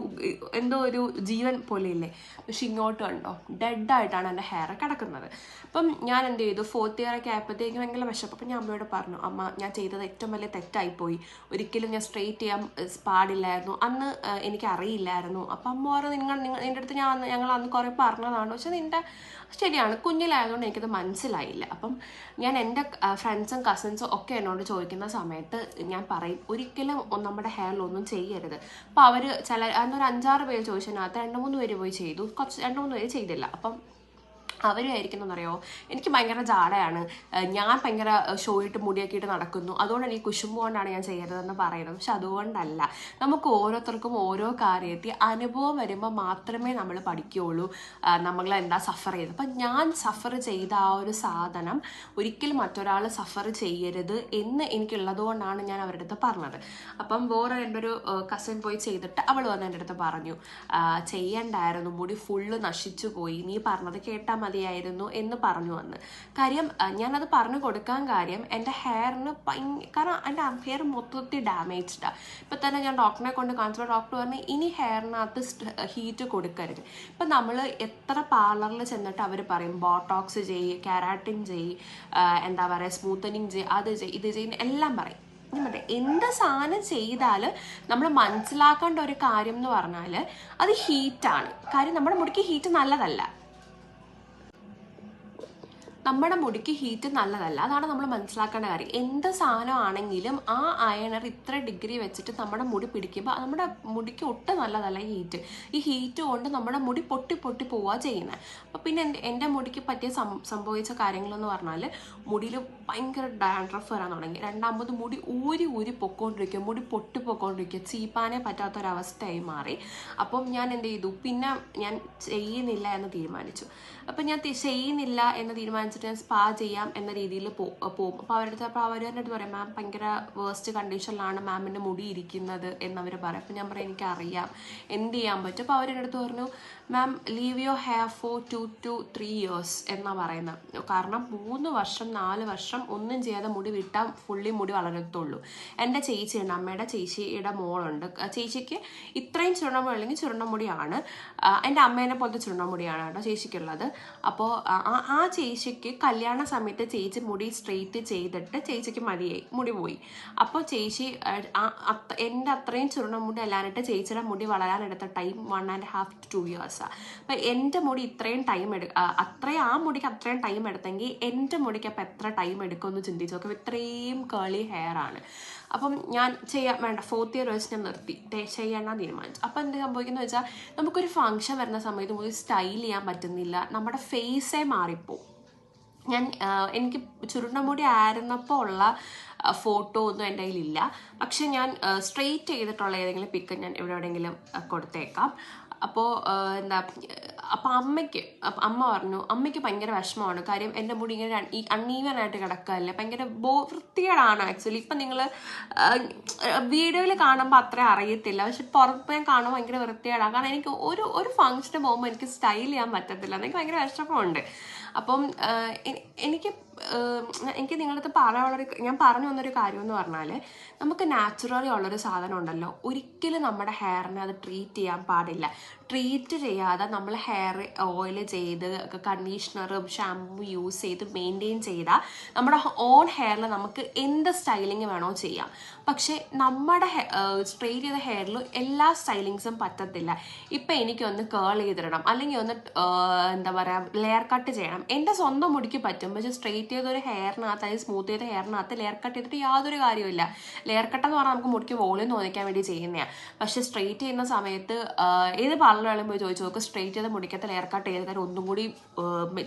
എന്തോ ഒരു ജീവൻ പോലെ ഇല്ലേ പക്ഷെ ഇങ്ങോട്ട് കണ്ടോ? ഡെഡായിട്ടാണ് എന്റെ ഹെയർ കിടക്കുന്നത്. അപ്പം ഞാൻ എന്ത് ചെയ്തു? ഫോർത്ത് ഇയർ ഒക്കെ ആയപ്പോഴത്തേക്ക് ഭയങ്കര വിശപ്പ്. അപ്പം ഞാൻ അമ്മയോട് പറഞ്ഞു അമ്മ ഞാൻ ചെയ്തത് ഏറ്റവും വലിയ തെറ്റായിപ്പോയി. ഒരിക്കലും സ്ട്രെയിറ്റ് ചെയ്യാൻ പാടില്ലായിരുന്നു. അന്ന് എനിക്ക് അറിയില്ലായിരുന്നു അപ്പം അമ്മ പറഞ്ഞു നിങ്ങൾ നിങ്ങൾ എന്റെ അടുത്ത് ഞാൻ ഞങ്ങൾ അന്ന് കുറേ പറഞ്ഞതാണ്. പക്ഷെ നിന്റെ ശരിയാണ് കുഞ്ഞിലായതുകൊണ്ട് എനിക്കത് മനസ്സിലായില്ല. അപ്പം ഞാൻ എന്റെ ഫ്രണ്ട്സും കസിൻസും ഒക്കെ എന്നോട് ചോദിക്കുന്ന സമയത്ത് ഞാൻ പറയും ഒരിക്കലും നമ്മുടെ ഹെയറിൽ ഒന്നും ചെയ്യരുത്. അപ്പോൾ അവർ ചില അന്നൊരു അഞ്ചാറ് പേര് ചോദിച്ചതിനകത്ത് രണ്ട് മൂന്ന് പേര് പോയി ചെയ്തു. കുറച്ച് രണ്ട് മൂന്ന് പേര് ചെയ്തില്ല. അപ്പം അവരായിരിക്കും എന്നറിയോ എനിക്ക് ഭയങ്കര ജാടയാണ്. ഞാൻ ഭയങ്കര ഷോയിട്ട് ഇട്ട് മുടിയൊക്കെ നടക്കുന്നു. അതുകൊണ്ട് എനിക്ക് കുശുമ്പ് കൊണ്ടാണ് ഞാൻ ചെയ്യരുതെന്ന് പറയുന്നത്. പക്ഷെ അതുകൊണ്ടല്ല. നമുക്ക് ഓരോരുത്തർക്കും ഓരോ കാര്യത്തിൽ അനുഭവം വരുമ്പോൾ മാത്രമേ നമ്മൾ പഠിക്കുകയുള്ളൂ. നമ്മൾ എന്താ സഫർ ചെയ്തത്? അപ്പം ഞാൻ സഫർ ചെയ്ത ആ ഒരു സാധനം ഒരിക്കലും മറ്റൊരാൾ സഫർ ചെയ്യരുത് എന്ന് എനിക്കുള്ളത് കൊണ്ടാണ് ഞാൻ അവരുടെ അടുത്ത് പറഞ്ഞത്. അപ്പം വേറെ എന്റെ ഒരു കസിൻ പോയി ചെയ്തിട്ട് അവൾ വന്ന് എന്റെ അടുത്ത് പറഞ്ഞു. "ആ, ചെയ്യണ്ടായിരുന്നു. മുടി ഫുള്ള് നശിച്ചു പോയി. നീ പറഞ്ഞത് കേട്ടാൽ മതിയായിരുന്നു എന്ന് പറഞ്ഞു വന്ന്. കാര്യം ഞാനത് പറഞ്ഞു കൊടുക്കാൻ കാര്യം എന്റെ ഹെയറിന് കാരണം എന്റെ ഹെയർ മൊത്തത്തിൽ ഡാമേജ്ഡാണ് ഇപ്പം തന്നെ ഞാൻ ഡോക്ടറിനെ കൊണ്ട് കാണിച്ചപ്പോൾ ഡോക്ടർ പറഞ്ഞു ഇനി ഹെയറിനകത്ത് ഹീറ്റ് കൊടുക്കരുത്. ഇപ്പം നമ്മൾ എത്ര പാർലറിൽ ചെന്നിട്ട് അവർ പറയും ബോട്ടോക്സ് ചെയ്യ് കാരാട്ടിൻ ചെയ്യ് എന്താ പറയുക സ്മൂത്തനിങ് ചെയ്യ് അത് ചെയ്യ് ഇത് ചെയ്യുന്ന എല്ലാം പറയാം. എന്ത് സാധനം ചെയ്താൽ നമ്മൾ മനസ്സിലാക്കേണ്ട ഒരു കാര്യം എന്ന് പറഞ്ഞാൽ അത് ഹീറ്റാണ് കാര്യം നമ്മുടെ മുടിക്ക് ഹീറ്റ് നല്ലതല്ല. നമ്മുടെ മുടിക്ക് ഹീറ്റ് നല്ലതല്ല. അതാണ് നമ്മൾ മനസ്സിലാക്കേണ്ട കാര്യം. എന്ത് സാധനമാണെങ്കിലും ആ അയണർ ഇത്ര ഡിഗ്രി വെച്ചിട്ട് നമ്മുടെ മുടി പിടിക്കുമ്പോൾ നമ്മുടെ മുടിക്ക് ഒട്ടും നല്ലതല്ല ഹീറ്റ് ഈ ഹീറ്റ് കൊണ്ട് നമ്മുടെ മുടി പൊട്ടി പൊട്ടി പോവുക ചെയ്യുന്നത് അപ്പോൾ പിന്നെ എന്റെ മുടിക്ക് പറ്റിയ സംഭവിച്ച കാര്യങ്ങളെന്ന് പറഞ്ഞാൽ മുടിയിൽ ഭയങ്കര ഡാൻഡ്രഫ് വരാൻ തുടങ്ങി. രണ്ടാമത് മുടി ഊരി ഊരി പൊക്കോണ്ടിരിക്കുക മുടി പൊട്ടി പൊക്കോണ്ടിരിക്കുക ചീപ്പാനേ പറ്റാത്തൊരവസ്ഥയായി മാറി. അപ്പം ഞാൻ എന്ത് ചെയ്തു? പിന്നെ ഞാൻ ചെയ്യുന്നില്ല എന്ന് തീരുമാനിച്ചു. അപ്പം ഞാൻ ചെയ്യുന്നില്ല എന്ന് തീരുമാനിച്ചിട്ട് ഞാൻ സ്പാ ചെയ്യാം എന്ന രീതിയിൽ പോകും. അപ്പോൾ അവരുടെ അടുത്ത് അപ്പോൾ അവരുടെ അടുത്ത് പറയും മാം ഭയങ്കര വേസ്റ്റ് കണ്ടീഷനിലാണ് മാമിന്റെ മുടി ഇരിക്കുന്നത് എന്നവർ പറയും. അപ്പം ഞാൻ പറയും എനിക്കറിയാം. എന്ത് ചെയ്യാൻ പറ്റും? അപ്പോൾ അവരുടെ അടുത്ത് പറഞ്ഞു ma'am leave your hair for two two three years എന്നാണ് പറയുന്നത് കാരണം മൂന്ന് വർഷം നാല് വർഷം ഒന്നും ചെയ്യാതെ മുടി വിട്ടാൽ ഫുള്ളി മുടി വളരത്തുള്ളൂ. എന്റെ ചേച്ചിയുണ്ട് അമ്മയുടെ ചേച്ചിയുടെ മോളുണ്ട്. ചേച്ചിക്ക് ഇത്രയും ചുരുണ്ടമുടി അല്ലെങ്കിൽ ചുരുണ്ടമുടിയാണ് എന്റെ അമ്മേനെ പോലത്തെ ചുരുണ്ടമുടിയാണ് കേട്ടോ ചേച്ചിക്കുള്ളത്. അപ്പോൾ ആ- ചേച്ചിക്ക് കല്യാണ സമയത്ത് ചേച്ചി മുടി സ്ട്രെയിറ്റ് ചെയ്തിട്ട് ചേച്ചിക്ക് മതിയായി മുടി പോയി. അപ്പോൾ ചേച്ചി എന്റെ അത്രയും ചുരുണ്ടമുടി അല്ലാനിട്ട് ചേച്ചിയുടെ മുടി വളരാനെടുത്ത time one and half two two ഇയേഴ്സാണ് അപ്പം എന്റെ മുടി ഇത്രയും ടൈം എടു അത്രയും ആ മുടിക്ക് അത്രയും ടൈം എടുത്തെങ്കിൽ എന്റെ മുടിക്ക് അപ്പം എത്ര ടൈം എടുക്കുമെന്ന് ചിന്തിച്ചു നോക്കും. ഇത്രയും കേളി ഹെയർ ആണ്. അപ്പം ഞാൻ ചെയ്യാൻ വേണ്ട ഫോർത്ത് ഇയർ വെച്ച് ഞാൻ നിർത്തി. ടെ- ചെയ്യാൻ തീരുമാനിച്ചു. അപ്പം എന്ത് സംഭവിക്കുന്നത് വെച്ചാൽ നമുക്കൊരു ഫംഗ്ഷൻ വരുന്ന സമയത്ത് മുടി സ്റ്റൈൽ ചെയ്യാൻ പറ്റുന്നില്ല. നമ്മുടെ ഫേസേ മാറിപ്പോവും. ഞാൻ എനിക്ക് എനിക്ക് ചുരുണ്ടമുടി ആയിരുന്നപ്പോൾ ഉള്ള ഫോട്ടോ ഒന്നും എന്റെ കയ്യിലില്ല. പക്ഷെ ഞാൻ സ്ട്രെയിറ്റ് ചെയ്തിട്ടുള്ള ഏതെങ്കിലും പിക്ക് ഞാൻ എവിടെ എവിടെയെങ്കിലും കൊടുത്തേക്കാം. അപ്പോൾ എന്താ അപ്പോൾ അമ്മയ്ക്ക് അമ്മ പറഞ്ഞു അമ്മയ്ക്ക് ഭയങ്കര വിഷമമാണ്. കാര്യം എന്റെ മുടി ഇങ്ങനെ ഈ അൺഈവൻ ആയിട്ട് കിടക്കുകയല്ലേ ഭയങ്കര ബോ വൃത്തികേടാണ് ആക്ച്വലി. ഇപ്പം നിങ്ങൾ വീഡിയോയിൽ കാണുമ്പോൾ അത്ര അറിയത്തില്ല. പക്ഷെ പുറത്ത് ഞാൻ കാണുമ്പോൾ ഭയങ്കര വൃത്തികേടാണ് കാരണം എനിക്ക് ഒരു ഒരു ഫങ്ഷന് പോകുമ്പോൾ എനിക്ക് സ്റ്റൈൽ ചെയ്യാൻ പറ്റത്തില്ല. എനിക്ക് ഭയങ്കര വിഷമമുണ്ട്. അപ്പം എനിക്ക് എനിക്ക് നിങ്ങളടുത്ത് പറയാനുള്ളൊരു ഞാൻ പറഞ്ഞു വന്നൊരു കാര്യം എന്ന് പറഞ്ഞാൽ നമുക്ക് നാച്ചുറലി ഉള്ളൊരു സാധനം ഉണ്ടല്ലോ. ഒരിക്കലും നമ്മുടെ ഹെയറിനെ അത് ട്രീറ്റ് ചെയ്യാൻ പാടില്ല. ട്രീറ്റ് ചെയ്യാതെ നമ്മൾ ഹെയർ ഓയിൽ ചെയ്ത് കണ്ടീഷണറും ഷാമ്പു യൂസ് ചെയ്ത് മെയിന്റെയിൻ ചെയ്താൽ നമ്മുടെ ഓൺ ഹെയറിൽ നമുക്ക് എന്ത് സ്റ്റൈലിംഗ് വേണോ ചെയ്യാം. പക്ഷേ നമ്മുടെ സ്ട്രെയിറ്റ് ചെയ്ത ഹെയറിൽ എല്ലാ സ്റ്റൈലിങ്സും പറ്റത്തില്ല. ഇപ്പം എനിക്കൊന്ന് കേൾ ചെയ്തിടണം. അല്ലെങ്കിൽ ഒന്ന് എന്താ പറയുക ലെയർ കട്ട് ചെയ്യണം. എന്റെ സ്വന്തം മുടിക്ക് പറ്റും. പക്ഷേ സ്ട്രെയിറ്റ് ചെയ്ത ഒരു ഹെയറിനകത്ത് അല്ലെങ്കിൽ സ്മൂത്ത് ചെയ്ത ഹെയറിനകത്ത് ലെയർ കട്ട് ചെയ്തിട്ട് യാതൊരു കാര്യമില്ല ലെയർ കട്ട് എന്ന് പറഞ്ഞാൽ നമുക്ക് മുടിക്ക് വോളിയം തോന്നിക്കാൻ വേണ്ടി ചെയ്യുന്നതാണ് പക്ഷേ സ്ട്രെയിറ്റ് ചെയ്യുന്ന സമയത്ത് ഏത് പാർലറുകളും പോയി ചോദിച്ചു നോക്ക് സ്ട്രെയിറ്റ് ചെയ്ത മുടിക്കത്തെ ലെയർ കട്ട് ചെയ്താൽ ഒന്നും കൂടി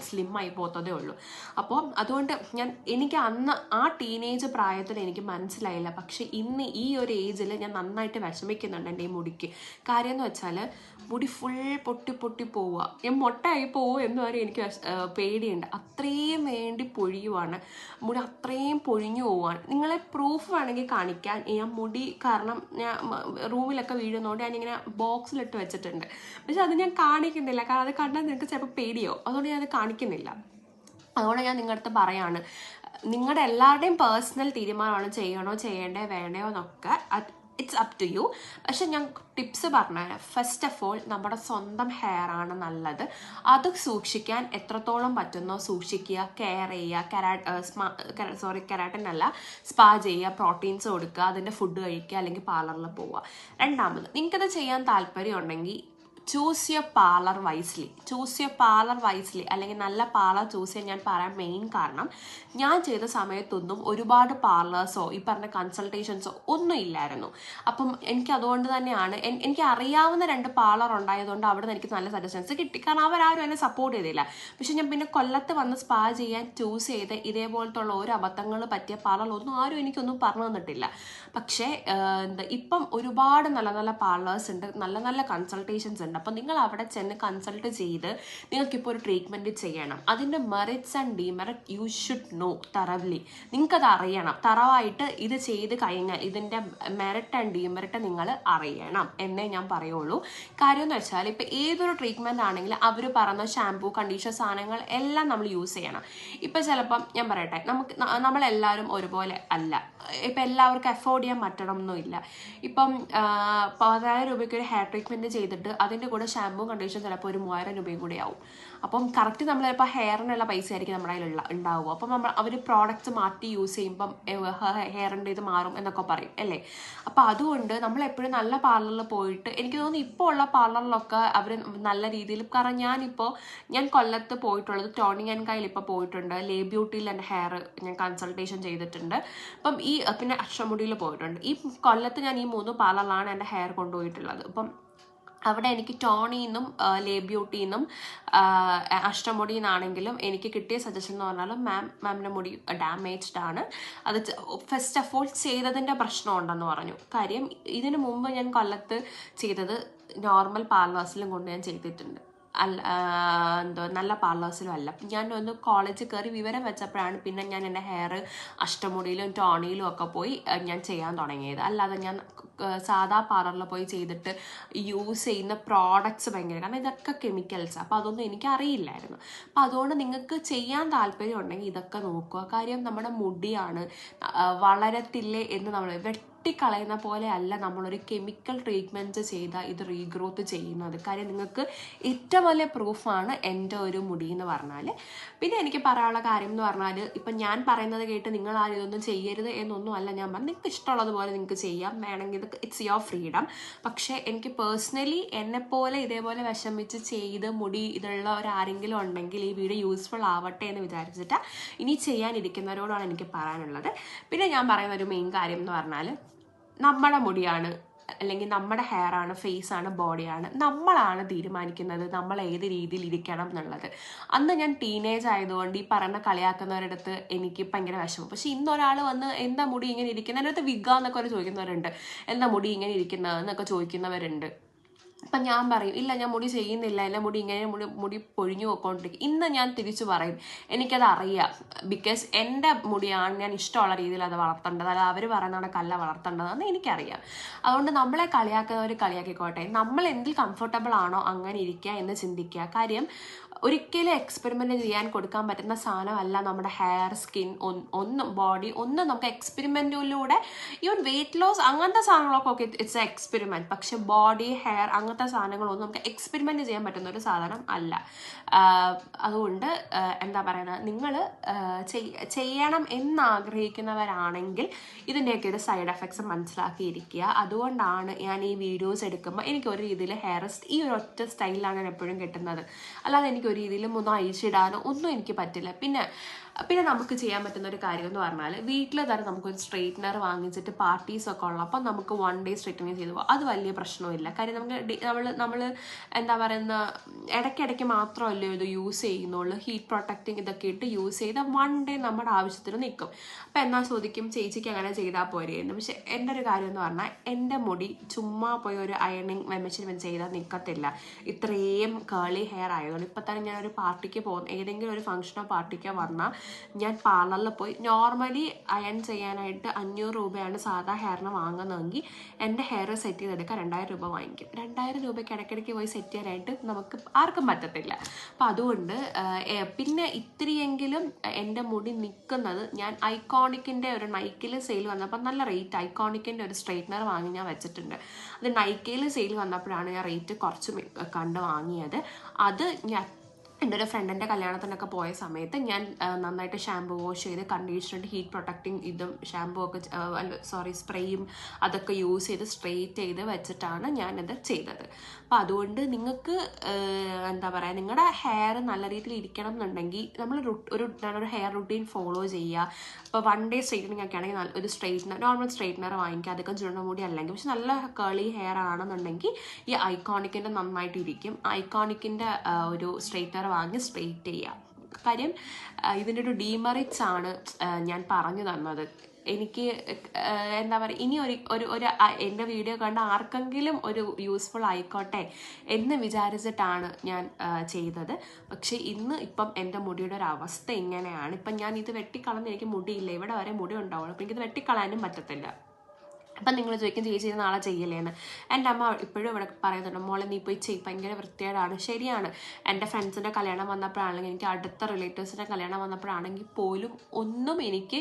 സ്ലിം ആയി പോത്തതേ ഉള്ളൂ. അപ്പോൾ അതുകൊണ്ട് ഞാൻ എനിക്ക് അന്ന് ആ ടീനേജ് പ്രായത്തിൽ എനിക്ക് മനസ്സിലായില്ല. പക്ഷേ ഇന്ന് ഈ ഒരു ഏജിൽ ഞാൻ നന്നായിട്ട് വിഷമിക്കുന്നുണ്ട് എന്റെ ഈ മുടിക്ക്. കാര്യം എന്ന് വെച്ചാൽ മുടി ഫുൾ പൊട്ടി പൊട്ടി പോവുക. ഞാൻ മൊട്ടയായി പോവോ എന്ന് വരെ എനിക്ക് പേടിയുണ്ട്. അത്രയും വേണ്ടി പൊഴിയുവാണ്. മുടി അത്രയും പൊഴിഞ്ഞു പോവാണ് നിങ്ങളെ പ്രൂഫ് വേണമെങ്കിൽ കാണിക്കാൻ. ഞാൻ മുടി കാരണം ഞാൻ റൂമിലൊക്കെ വീഴുന്നതുകൊണ്ട് ഞാനിങ്ങനെ ബോക്സിലിട്ട് വെച്ചിട്ടുണ്ട്. പക്ഷെ അത് ഞാൻ കാണിക്കുന്നില്ല. കാരണം അത് കണ്ടാൽ നിങ്ങൾക്ക് ചിലപ്പോൾ പേടിയോ? അതുകൊണ്ട് ഞാൻ അത് കാണിക്കുന്നില്ല. അതുകൊണ്ട് ഞാൻ നിങ്ങളുടെ അടുത്ത് പറയാണ്. നിങ്ങളുടെ എല്ലാവരുടെയും പേഴ്സണൽ തീരുമാനമാണ് ചെയ്യണോ ചെയ്യേണ്ടേ വേണ്ടയോ എന്നൊക്കെ. ഇറ്റ്സ് അപ് ടു യു പക്ഷെ ഞാൻ ടിപ്സ് പറഞ്ഞുതരാം ഫസ്റ്റ് ഓഫ് ഓൾ നമ്മുടെ സ്വന്തം ഹെയർ ആണ് നല്ലത്. അത് സൂക്ഷിക്കാൻ എത്രത്തോളം പറ്റുന്നോ സൂക്ഷിക്കുക കെയർ ചെയ്യുക കെരാ സോറി കെരാട്ടിൻ അല്ല സ്പാ ചെയ്യുക പ്രോട്ടീൻസ് കൊടുക്കുക അതിന്റെ ഫുഡ് കഴിക്കുക അല്ലെങ്കിൽ പാർലറിൽ പോവുക. രണ്ടാമത് നിങ്ങൾക്കത് ചെയ്യാൻ താല്പര്യം ഉണ്ടെങ്കിൽ choose your parlour wisely choose your parlour wisely അല്ലെങ്കിൽ നല്ല പാർലർ ചൂസ് ചെയ്യാൻ ഞാൻ പറയാൻ മെയിൻ കാരണം ഞാൻ ചെയ്ത സമയത്തൊന്നും ഒരുപാട് പാർലേഴ്സോ ഈ പറഞ്ഞ കൺസൾട്ടേഷൻസോ ഒന്നും ഇല്ലായിരുന്നു. അപ്പം എനിക്ക് അതുകൊണ്ട് തന്നെയാണ് എനിക്ക് അറിയാവുന്ന രണ്ട് പാർലർ ഉണ്ടായതുകൊണ്ട് അവിടെ നിന്ന് എനിക്ക് നല്ല സജഷൻസ് കിട്ടി. കാരണം അവരാരും എന്നെ സപ്പോർട്ട് ചെയ്തില്ല. പക്ഷെ ഞാൻ പിന്നെ കൊല്ലത്ത് വന്ന് സ്പാ ചെയ്യാൻ ചൂസ് ചെയ്ത് ഇതേപോലത്തെ ഉള്ള ഒരു അബദ്ധങ്ങൾ പറ്റിയ പാർലർ ഒന്നും ആരും എനിക്കൊന്നും പറഞ്ഞു തന്നിട്ടില്ല. പക്ഷേ എന്താ ഇപ്പം ഒരുപാട് നല്ല നല്ല പാർലേഴ്സ് ഉണ്ട്. നല്ല നല്ല കൺസൾട്ടേഷൻസ് ഉണ്ട്. അപ്പം നിങ്ങൾ അവിടെ ചെന്ന് കൺസൾട്ട് ചെയ്ത് നിങ്ങൾക്കിപ്പോൾ ഒരു ട്രീറ്റ്മെന്റ് ചെയ്യണം. അതിന്റെ merits and demerit you should know thoroughly നിങ്ങൾക്കത് അറിയണം. തറവായിട്ട് ഇത് ചെയ്ത് കഴിഞ്ഞാൽ ഇതിന്റെ മെറിറ്റ് ആൻഡ് ഡിമെറിറ്റ് നിങ്ങൾ അറിയണം എന്നേ ഞാൻ പറയുള്ളൂ. കാര്യം എന്ന് വെച്ചാൽ ഇപ്പോൾ ഏതൊരു ട്രീറ്റ്മെന്റ് ആണെങ്കിലും അവർ പറയുന്ന ഷാമ്പൂ കണ്ടീഷണർ സാധനങ്ങൾ എല്ലാം നമ്മൾ യൂസ് ചെയ്യണം. ഇപ്പം ചിലപ്പം ഞാൻ പറയട്ടെ നമുക്ക് നമ്മളെല്ലാവരും ഒരുപോലെ അല്ല. ഇപ്പം എല്ലാവർക്കും അഫോർഡ് ചെയ്യാൻ പറ്റണം എന്നില്ല ഇപ്പം പതിനായിരം രൂപയ്ക്ക് ഒരു ഹെയർ ട്രീറ്റ്മെന്റ് ചെയ്തിട്ട് അതിന്റെ കൂടെ ഷാമ്പൂ കണ്ടീഷൻ ചിലപ്പോൾ ഒരു മൂവായിരം രൂപയും കൂടി ആവും. അപ്പം കറക്റ്റ് നമ്മൾ ചിലപ്പോൾ ഹെയറിനുള്ള പൈസ ആയിരിക്കും നമ്മുടെ കയ്യിലുള്ള ഉണ്ടാവുക. അപ്പം നമ്മൾ അവർ പ്രോഡക്റ്റ്സ് മാറ്റി യൂസ് ചെയ്യുമ്പം ഹെയറിന്റെ ഇത് മാറും എന്നൊക്കെ പറയും അല്ലേ? അപ്പം അതുകൊണ്ട് നമ്മൾ എപ്പോഴും നല്ല പാർലറിൽ പോയിട്ട് എനിക്ക് തോന്നുന്നു ഇപ്പോൾ ഉള്ള പാർലറിലൊക്കെ അവർ നല്ല രീതിയിൽ കാരണം ഞാനിപ്പോൾ ഞാൻ കൊല്ലത്ത് പോയിട്ടുള്ളത് ടോണിങ് ആൻഡ് കയ്യിൽ ഇപ്പോൾ പോയിട്ടുണ്ട്. ലേ ബ്യൂട്ടിയിൽ എന്റെ ഹെയർ ഞാൻ കൺസൾട്ടേഷൻ ചെയ്തിട്ടുണ്ട്. അപ്പം ഈ പിന്നെ അക്ഷമുടിയിൽ പോയിട്ടുണ്ട്. ഈ കൊല്ലത്ത് ഞാൻ ഈ മൂന്ന് പാർലറിലാണ് എന്റെ ഹെയർ കൊണ്ടുപോയിട്ടുള്ളത്. അപ്പം അവിടെ എനിക്ക് ടോണിന്നും ലേ ബ്യൂട്ടിന്നും അഷ്ടമുടിയിൽ നിന്നാണെങ്കിലും എനിക്ക് കിട്ടിയ സജഷൻ എന്ന് പറഞ്ഞാൽ മാം മാമിന്റെ മുടി ഡാമേജ്ഡ് ആണ്. അത് ഫസ്റ്റ് ഓഫ് ഓൾ ചെയ്തതിന്റെ പ്രശ്നമുണ്ടെന്ന് പറഞ്ഞു. കാര്യം ഇതിനു മുമ്പ് ഞാൻ കൊല്ലത്ത് ചെയ്തത് നോർമൽ പാർലേഴ്സിലും കൊണ്ട് ഞാൻ ചെയ്തിട്ടുണ്ട്. അല്ല എന്തോ നല്ല പാർലേഴ്സിലും അല്ല. ഞാൻ ഒന്ന് കോളേജിൽ കയറി വിവരം വെച്ചപ്പോഴാണ് പിന്നെ ഞാൻ എന്റെ ഹെയർ അഷ്ടമുടിയിലും ടോണിയിലും ഒക്കെ പോയി ഞാൻ ചെയ്യാൻ തുടങ്ങിയത്. അല്ലാതെ ഞാൻ സാധാ പാർലറിൽ പോയി ചെയ്തിട്ട് യൂസ് ചെയ്യുന്ന പ്രോഡക്ട്സ് ഭയങ്കര കാരണം ഇതൊക്കെ കെമിക്കൽസ് അപ്പോൾ അതൊന്നും എനിക്ക് അറിയില്ലായിരുന്നു അപ്പം അതുകൊണ്ട് നിങ്ങൾക്ക് ചെയ്യാൻ താല്പര്യം ഉണ്ടെങ്കിൽ ഇതൊക്കെ നോക്കുക. കാര്യം നമ്മുടെ മുടിയാണ് വളരത്തില്ലേ എന്ന് നമ്മൾ വെട്ടിക്കളയുന്ന പോലെ അല്ല നമ്മളൊരു കെമിക്കൽ ട്രീറ്റ്മെന്റ് ചെയ്താൽ ഇത് റീഗ്രോത്ത് ചെയ്യുന്നത്. കാര്യം നിങ്ങൾക്ക് ഏറ്റവും വലിയ പ്രൂഫാണ് എന്റെ ഒരു മുടി എന്ന് പറഞ്ഞാൽ പിന്നെ എനിക്ക് പറയാനുള്ള കാര്യം എന്ന് പറഞ്ഞാൽ ഇപ്പം ഞാൻ പറയുന്നത് കേട്ട് നിങ്ങൾ ആരും ഇതൊന്നും ചെയ്യരുത് എന്നൊന്നും അല്ല ഞാൻ പറഞ്ഞു നിങ്ങൾക്ക് ഇഷ്ടമുള്ളതുപോലെ നിങ്ങൾക്ക് ചെയ്യാം. വേണമെങ്കിൽ ഇത് ഇറ്റ്സ് യുവർ ഫ്രീഡം പക്ഷേ എനിക്ക് പേഴ്സണലി എന്നെപ്പോലെ ഇതേപോലെ വിഷമിച്ച് ചെയ്ത് മുടി ഇതുള്ള ഒരാരെങ്കിലും ഉണ്ടെങ്കിൽ ഈ വീഡിയോ യൂസ്ഫുൾ ആവട്ടെ എന്ന് വിചാരിച്ചിട്ട് ഇനി ചെയ്യാനിരിക്കുന്നവരോടാണ് എനിക്ക് പറയാനുള്ളത്. പിന്നെ ഞാൻ പറയുന്ന ഒരു മെയിൻ കാര്യം എന്ന് പറഞ്ഞാൽ നമ്മുടെ മുടിയാണ് അല്ലെങ്കിൽ നമ്മുടെ ഹെയർ ആണ് ഫേസ് ആണ് ബോഡിയാണ് നമ്മളാണ് തീരുമാനിക്കുന്നത് നമ്മൾ ഏത് രീതിയിൽ ഇരിക്കണം എന്നുള്ളത്. അന്ന് ഞാൻ ടീനേജ് ആയതുകൊണ്ട് ഈ പറഞ്ഞ കളിയാക്കുന്നവരുടെ അടുത്ത് എനിക്ക് ഭയങ്കര വിഷമം. പക്ഷെ ഇന്ന് ഒരാൾ വന്ന് എന്താ മുടി ഇങ്ങനെ ഇരിക്കുന്നത്? അതിനകത്ത് വിഗ എന്നൊക്കെ ഒരു ചോദിക്കുന്നവരുണ്ട്. എന്താ മുടി ഇങ്ങനെ ഇരിക്കുന്നത്? എന്നൊക്കെ ചോദിക്കുന്നവരുണ്ട്. അപ്പം ഞാൻ പറയും ഇല്ല ഞാൻ മുടി ചെയ്യുന്നില്ല. എന്റെ മുടി ഇങ്ങനെ മുടി മുടി പൊഴിഞ്ഞു പോയിക്കൊണ്ടിരിക്കും. ഇന്ന് ഞാൻ തിരിച്ചു പറയും എനിക്കത് അറിയാം. ബിക്കോസ് എന്റെ മുടിയാണ് ഞാൻ ഇഷ്ടമുള്ള രീതിയിൽ അത് വളർത്തേണ്ടത്. അല്ല അവർ പറയുന്നതാണ് കല്ല വളർത്തേണ്ടതെന്ന് എനിക്കറിയാം. അതുകൊണ്ട് നമ്മളെ കളിയാക്കുന്നവർ കളിയാക്കിക്കോട്ടെ. നമ്മൾ എന്തിൽ കംഫർട്ടബിൾ ആണോ അങ്ങനെ ഇരിക്കുക എന്ന് ചിന്തിക്കുക. കാര്യം ഒരിക്കലും എക്സ്പെരിമെന്റ് ചെയ്യാൻ കൊടുക്കാൻ പറ്റുന്ന സാധനമല്ല നമ്മുടെ ഹെയർ സ്കിൻ ഒന്നും ബോഡി ഒന്നും നമുക്ക് എക്സ്പെരിമെന്റിലൂടെ ഈവൻ വെയിറ്റ് ലോസ് അങ്ങനത്തെ സാധനങ്ങളൊക്കെ ഓക്കെ ഇറ്റ്സ് എ എക്സ്പെരിമെന്റ് പക്ഷെ ബോഡി ഹെയർ അങ്ങനത്തെ സാധനങ്ങളൊന്നും നമുക്ക് എക്സ്പെരിമെന്റ് ചെയ്യാൻ പറ്റുന്ന ഒരു സാധനം അല്ല. അതുകൊണ്ട് എന്താ പറയുന്നത് നിങ്ങൾ ചെയ്യണം എന്നാഗ്രഹിക്കുന്നവരാണെങ്കിൽ ഇതിന്റെയൊക്കെ ഒരു സൈഡ് എഫക്ട്സ് മനസ്സിലാക്കിയിരിക്കുക. അതുകൊണ്ടാണ് ഞാൻ ഈ വീഡിയോസ് എടുക്കുമ്പോൾ എനിക്ക് ഒരു രീതിയിൽ ഹെയർ ഈ ഒരു ഒറ്റ സ്റ്റൈലിലാണ് ഞാൻ എപ്പോഴും കിട്ടുന്നത്. അല്ലാതെ എനിക്ക് ഒരു രീതിയിലും ഒന്നും അയച്ചിടാനോ ഒന്നും എനിക്ക് പറ്റില്ല. പിന്നെ പിന്നെ നമുക്ക് ചെയ്യാൻ പറ്റുന്ന ഒരു കാര്യം എന്ന് പറഞ്ഞാൽ വീട്ടിൽ തന്നെ നമുക്ക് ഒരു സ്ട്രെയിറ്റ്നർ വാങ്ങിച്ചിട്ട് പാർട്ടീസ് ഒക്കെ ഉള്ളപ്പോൾ നമുക്ക് വൺ ഡേ സ്ട്രെയിറ്റനിങ് ചെയ്തു പോകാം അത് വലിയ പ്രശ്നമില്ല കാര്യം നമുക്ക് നമ്മൾ നമ്മൾ എന്താ പറയുന്ന ഇടയ്ക്കിടയ്ക്ക് മാത്രമല്ലേ ഇത് യൂസ് ചെയ്യുന്നുള്ളൂ. ഹീറ്റ് പ്രൊട്ടക്റ്റിംഗ് ഇതൊക്കെ ഇട്ട് യൂസ് ചെയ്ത് വൺ ഡേ നമ്മുടെ ആവശ്യത്തിന് നിൽക്കും. അപ്പം എന്നാൽ ചോദിക്കും? ചേച്ചിക്ക് അങ്ങനെ ചെയ്താൽ പോരെയെന്ന് പക്ഷെ എന്റെ ഒരു കാര്യം എന്ന് പറഞ്ഞാൽ എന്റെ മുടി ചുമ്മാ പോയി ഒരു അയണിങ് മെഷീൻ ചെയ്താൽ നിൽക്കത്തില്ല ഇത്രയും കേളി ഹെയർ ആയതുകൊണ്ട്. ഇപ്പം തന്നെ ഞാൻ ഒരു പാർട്ടിക്ക് പോകുന്ന ഏതെങ്കിലും ഒരു ഫംഗ്ഷനോ പാർട്ടിക്കോ വന്നാൽ ഞാൻ പാർലറിൽ പോയി. നോർമലി അയൺ ചെയ്യാനായിട്ട് അഞ്ഞൂറ് രൂപയാണ് സാധാ ഹെയറിന് വാങ്ങുന്നതെങ്കിൽ എന്റെ ഹെയർ സെറ്റ് ചെയ്തെടുക്കാൻ രണ്ടായിരം രൂപ വാങ്ങിക്കും. രണ്ടായിരം രൂപയ്ക്ക് ഇടയ്ക്കിടയ്ക്ക് പോയി സെറ്റ് ചെയ്യാനായിട്ട് നമുക്ക് ആർക്കും പറ്റത്തില്ല. അപ്പം അതുകൊണ്ട് പിന്നെ ഇത്രയെങ്കിലും എന്റെ മുടി നിൽക്കുന്നത് ഞാൻ ഐക്കോണിക്കിന്റെ ഒരു നൈക്കിൽ സെയിൽ വന്നപ്പോൾ നല്ല റേറ്റ് ഐക്കോണിക്കിന്റെ ഒരു സ്ട്രെയിറ്റ്നർ വാങ്ങി ഞാൻ വെച്ചിട്ടുണ്ട്. അത് നൈക്കയിൽ സെയിൽ വന്നപ്പോഴാണ് ഞാൻ റേറ്റ് കുറച്ച് കണ്ട് വാങ്ങിയത്. അത് ഞാൻ എന്റെ ഒരു ഫ്രണ്ടിന്റെ കല്യാണത്തിനൊക്കെ പോയ സമയത്ത് ഞാൻ നന്നായിട്ട് ഷാമ്പു വാഷ് ചെയ്ത് കണ്ടീഷണർ ഹീറ്റ് പ്രൊട്ടക്റ്റിംഗ് ഇതും ഷാമ്പു ഒക്കെ സോറി സ്പ്രേയും അതൊക്കെ യൂസ് ചെയ്ത് സ്ട്രെയിറ്റ് ചെയ്ത് വെച്ചിട്ടാണ് ഞാനത് ചെയ്തത്. അപ്പോൾ അതുകൊണ്ട് നിങ്ങൾക്ക് എന്താ പറയുക നിങ്ങളുടെ ഹെയർ നല്ല രീതിയിൽ ഇരിക്കണം എന്നുണ്ടെങ്കിൽ നമ്മൾ ഒരു ഒരു ഹെയർ റുട്ടീൻ ഫോളോ ചെയ്യുക. ഇപ്പോൾ വൺ ഡേ സ്ട്രെയിറ്റനിങ് ഒക്കെ ആണെങ്കിൽ ഒരു സ്ട്രെയിറ്റ്നർ നോർമൽ സ്ട്രെയിറ്റ്നർ വാങ്ങിക്കുക. അതൊക്കെ ചുരുണ്ട മുടി അല്ലെങ്കിൽ പക്ഷെ നല്ല കേളി ഹെയർ ആണെന്നുണ്ടെങ്കിൽ ഈ ഐക്കോണിക്കിന്റെ നന്നായിട്ട് ഇരിക്കും. ഐക്കോണിക്കിന്റെ ഒരു സ്ട്രെയിറ്റ്നർ വാങ്ങി സ്ട്രെയിറ്റ് ചെയ്യാം. കാര്യം ഇതിന്റെ ഒരു ഡീമറിറ്റ്സ് ആണ് ഞാൻ പറഞ്ഞു തന്നത്. എനിക്ക് എന്താ പറയുക ഇനി ഒരു ഒരു ഒരു എന്റെ വീഡിയോ കണ്ട ആർക്കെങ്കിലും ഒരു യൂസ്ഫുൾ ആയിക്കോട്ടെ എന്ന് വിചാരിച്ചിട്ടാണ് ഞാൻ ചെയ്തത്. പക്ഷേ ഇന്ന് ഇപ്പം എന്റെ മുടിയുടെ ഒരു അവസ്ഥ ഇങ്ങനെയാണ്. ഇപ്പം ഞാൻ ഇത് വെട്ടിക്കളഞ്ഞ് എനിക്ക് മുടിയില്ല. ഇവിടെ വരെ മുടി ഉണ്ടാവുള്ളൂ. അപ്പം എനിക്കിത് വെട്ടിക്കളയാനും പറ്റത്തില്ല. അപ്പം നിങ്ങൾ ചോദിക്കും ചേച്ചി ഇത് നാളെ ചെയ്യലേന്ന് എന്റെ അമ്മ ഇപ്പോഴും ഇവിടെ പറയുന്നുണ്ട് മോളെ നീ പോയി ചെയ് ഭയങ്കര വൃത്തികേടാണ്. ശരിയാണ്. എന്റെ ഫ്രണ്ട്സിന്റെ കല്യാണം വന്നപ്പോഴാണെങ്കിൽ എനിക്ക് അടുത്ത റിലേറ്റീവ്സിന്റെ കല്യാണം വന്നപ്പോഴാണെങ്കിൽ പോലും ഒന്നും എനിക്ക്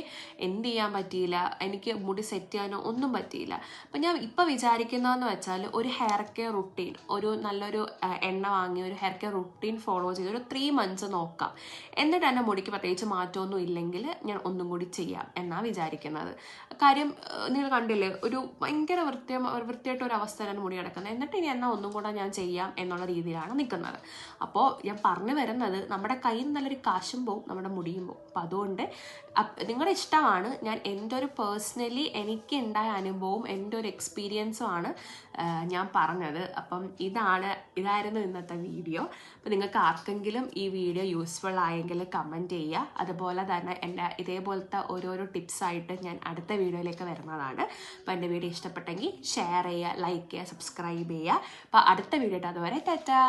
എന്ത് ചെയ്യാൻ പറ്റിയില്ല. എനിക്ക് മുടി സെറ്റ് ചെയ്യാനോ ഒന്നും പറ്റിയില്ല. അപ്പം ഞാൻ ഇപ്പോൾ വിചാരിക്കുന്നതെന്ന് വെച്ചാൽ ഒരു ഹെയർ കെയർ റുട്ടീൻ ഒരു നല്ലൊരു എണ്ണ വാങ്ങി ഒരു ഹെയർ കെയർ റുട്ടീൻ ഫോളോ ചെയ്ത് ഒരു ത്രീ മന്ത്സ് നോക്കാം. എന്നിട്ട് എന്റെ മുടിക്ക് പ്രത്യേകിച്ച് മാറ്റമൊന്നും ഇല്ലെങ്കിൽ ഞാൻ ഒന്നും കൂടി ചെയ്യാം എന്നാണ് വിചാരിക്കുന്നത്. കാര്യം നിങ്ങൾ കണ്ടില്ലേ ഒരു ഭയങ്കര വൃത്തി വൃത്തിയായിട്ട് ഒരു അവസ്ഥയിലാണ് മുടി കിടക്കുന്നത്. എന്നിട്ട് ഇനി എന്നാൽ ഒന്നും കൂടെ ഞാൻ ചെയ്യാം എന്നുള്ള രീതിയിലാണ് നിൽക്കുന്നത്. അപ്പോൾ ഞാൻ പറഞ്ഞു വരുന്നത് നമ്മുടെ കയ്യിൽ നല്ലൊരു കാശും പോവും നമ്മുടെ മുടിയും പോവും. അപ്പോൾ അതുകൊണ്ട് നിങ്ങളുടെ ഇഷ്ടമാണ്. ഞാൻ എന്റെ ഒരു പേഴ്സണലി എനിക്ക് ഉണ്ടായ അനുഭവവും എന്റെ ഒരു എക്സ്പീരിയൻസും ആണ് ഞാൻ പറഞ്ഞത്. അപ്പം ഇതാണ് ഇതായിരുന്നു ഇന്നത്തെ വീഡിയോ. അപ്പം നിങ്ങൾക്ക് ആർക്കെങ്കിലും ഈ വീഡിയോ യൂസ്ഫുൾ ആയെങ്കിൽ കമന്റ് ചെയ്യുക. അതുപോലെ തന്നെ എന്റെ ഇതേപോലത്തെ ഓരോരോ ടിപ്സായിട്ട് ഞാൻ അടുത്ത വീഡിയോയിലേക്ക് വരുന്നതാണ്. അപ്പോൾ എന്റെ വീഡിയോ ഇഷ്ടപ്പെട്ടെങ്കിൽ ഷെയർ ചെയ്യുക ലൈക്ക് ചെയ്യുക സബ്സ്ക്രൈബ് ചെയ്യുക. അപ്പോൾ അടുത്ത വീഡിയോ അതുവരെ ടാറ്റാ.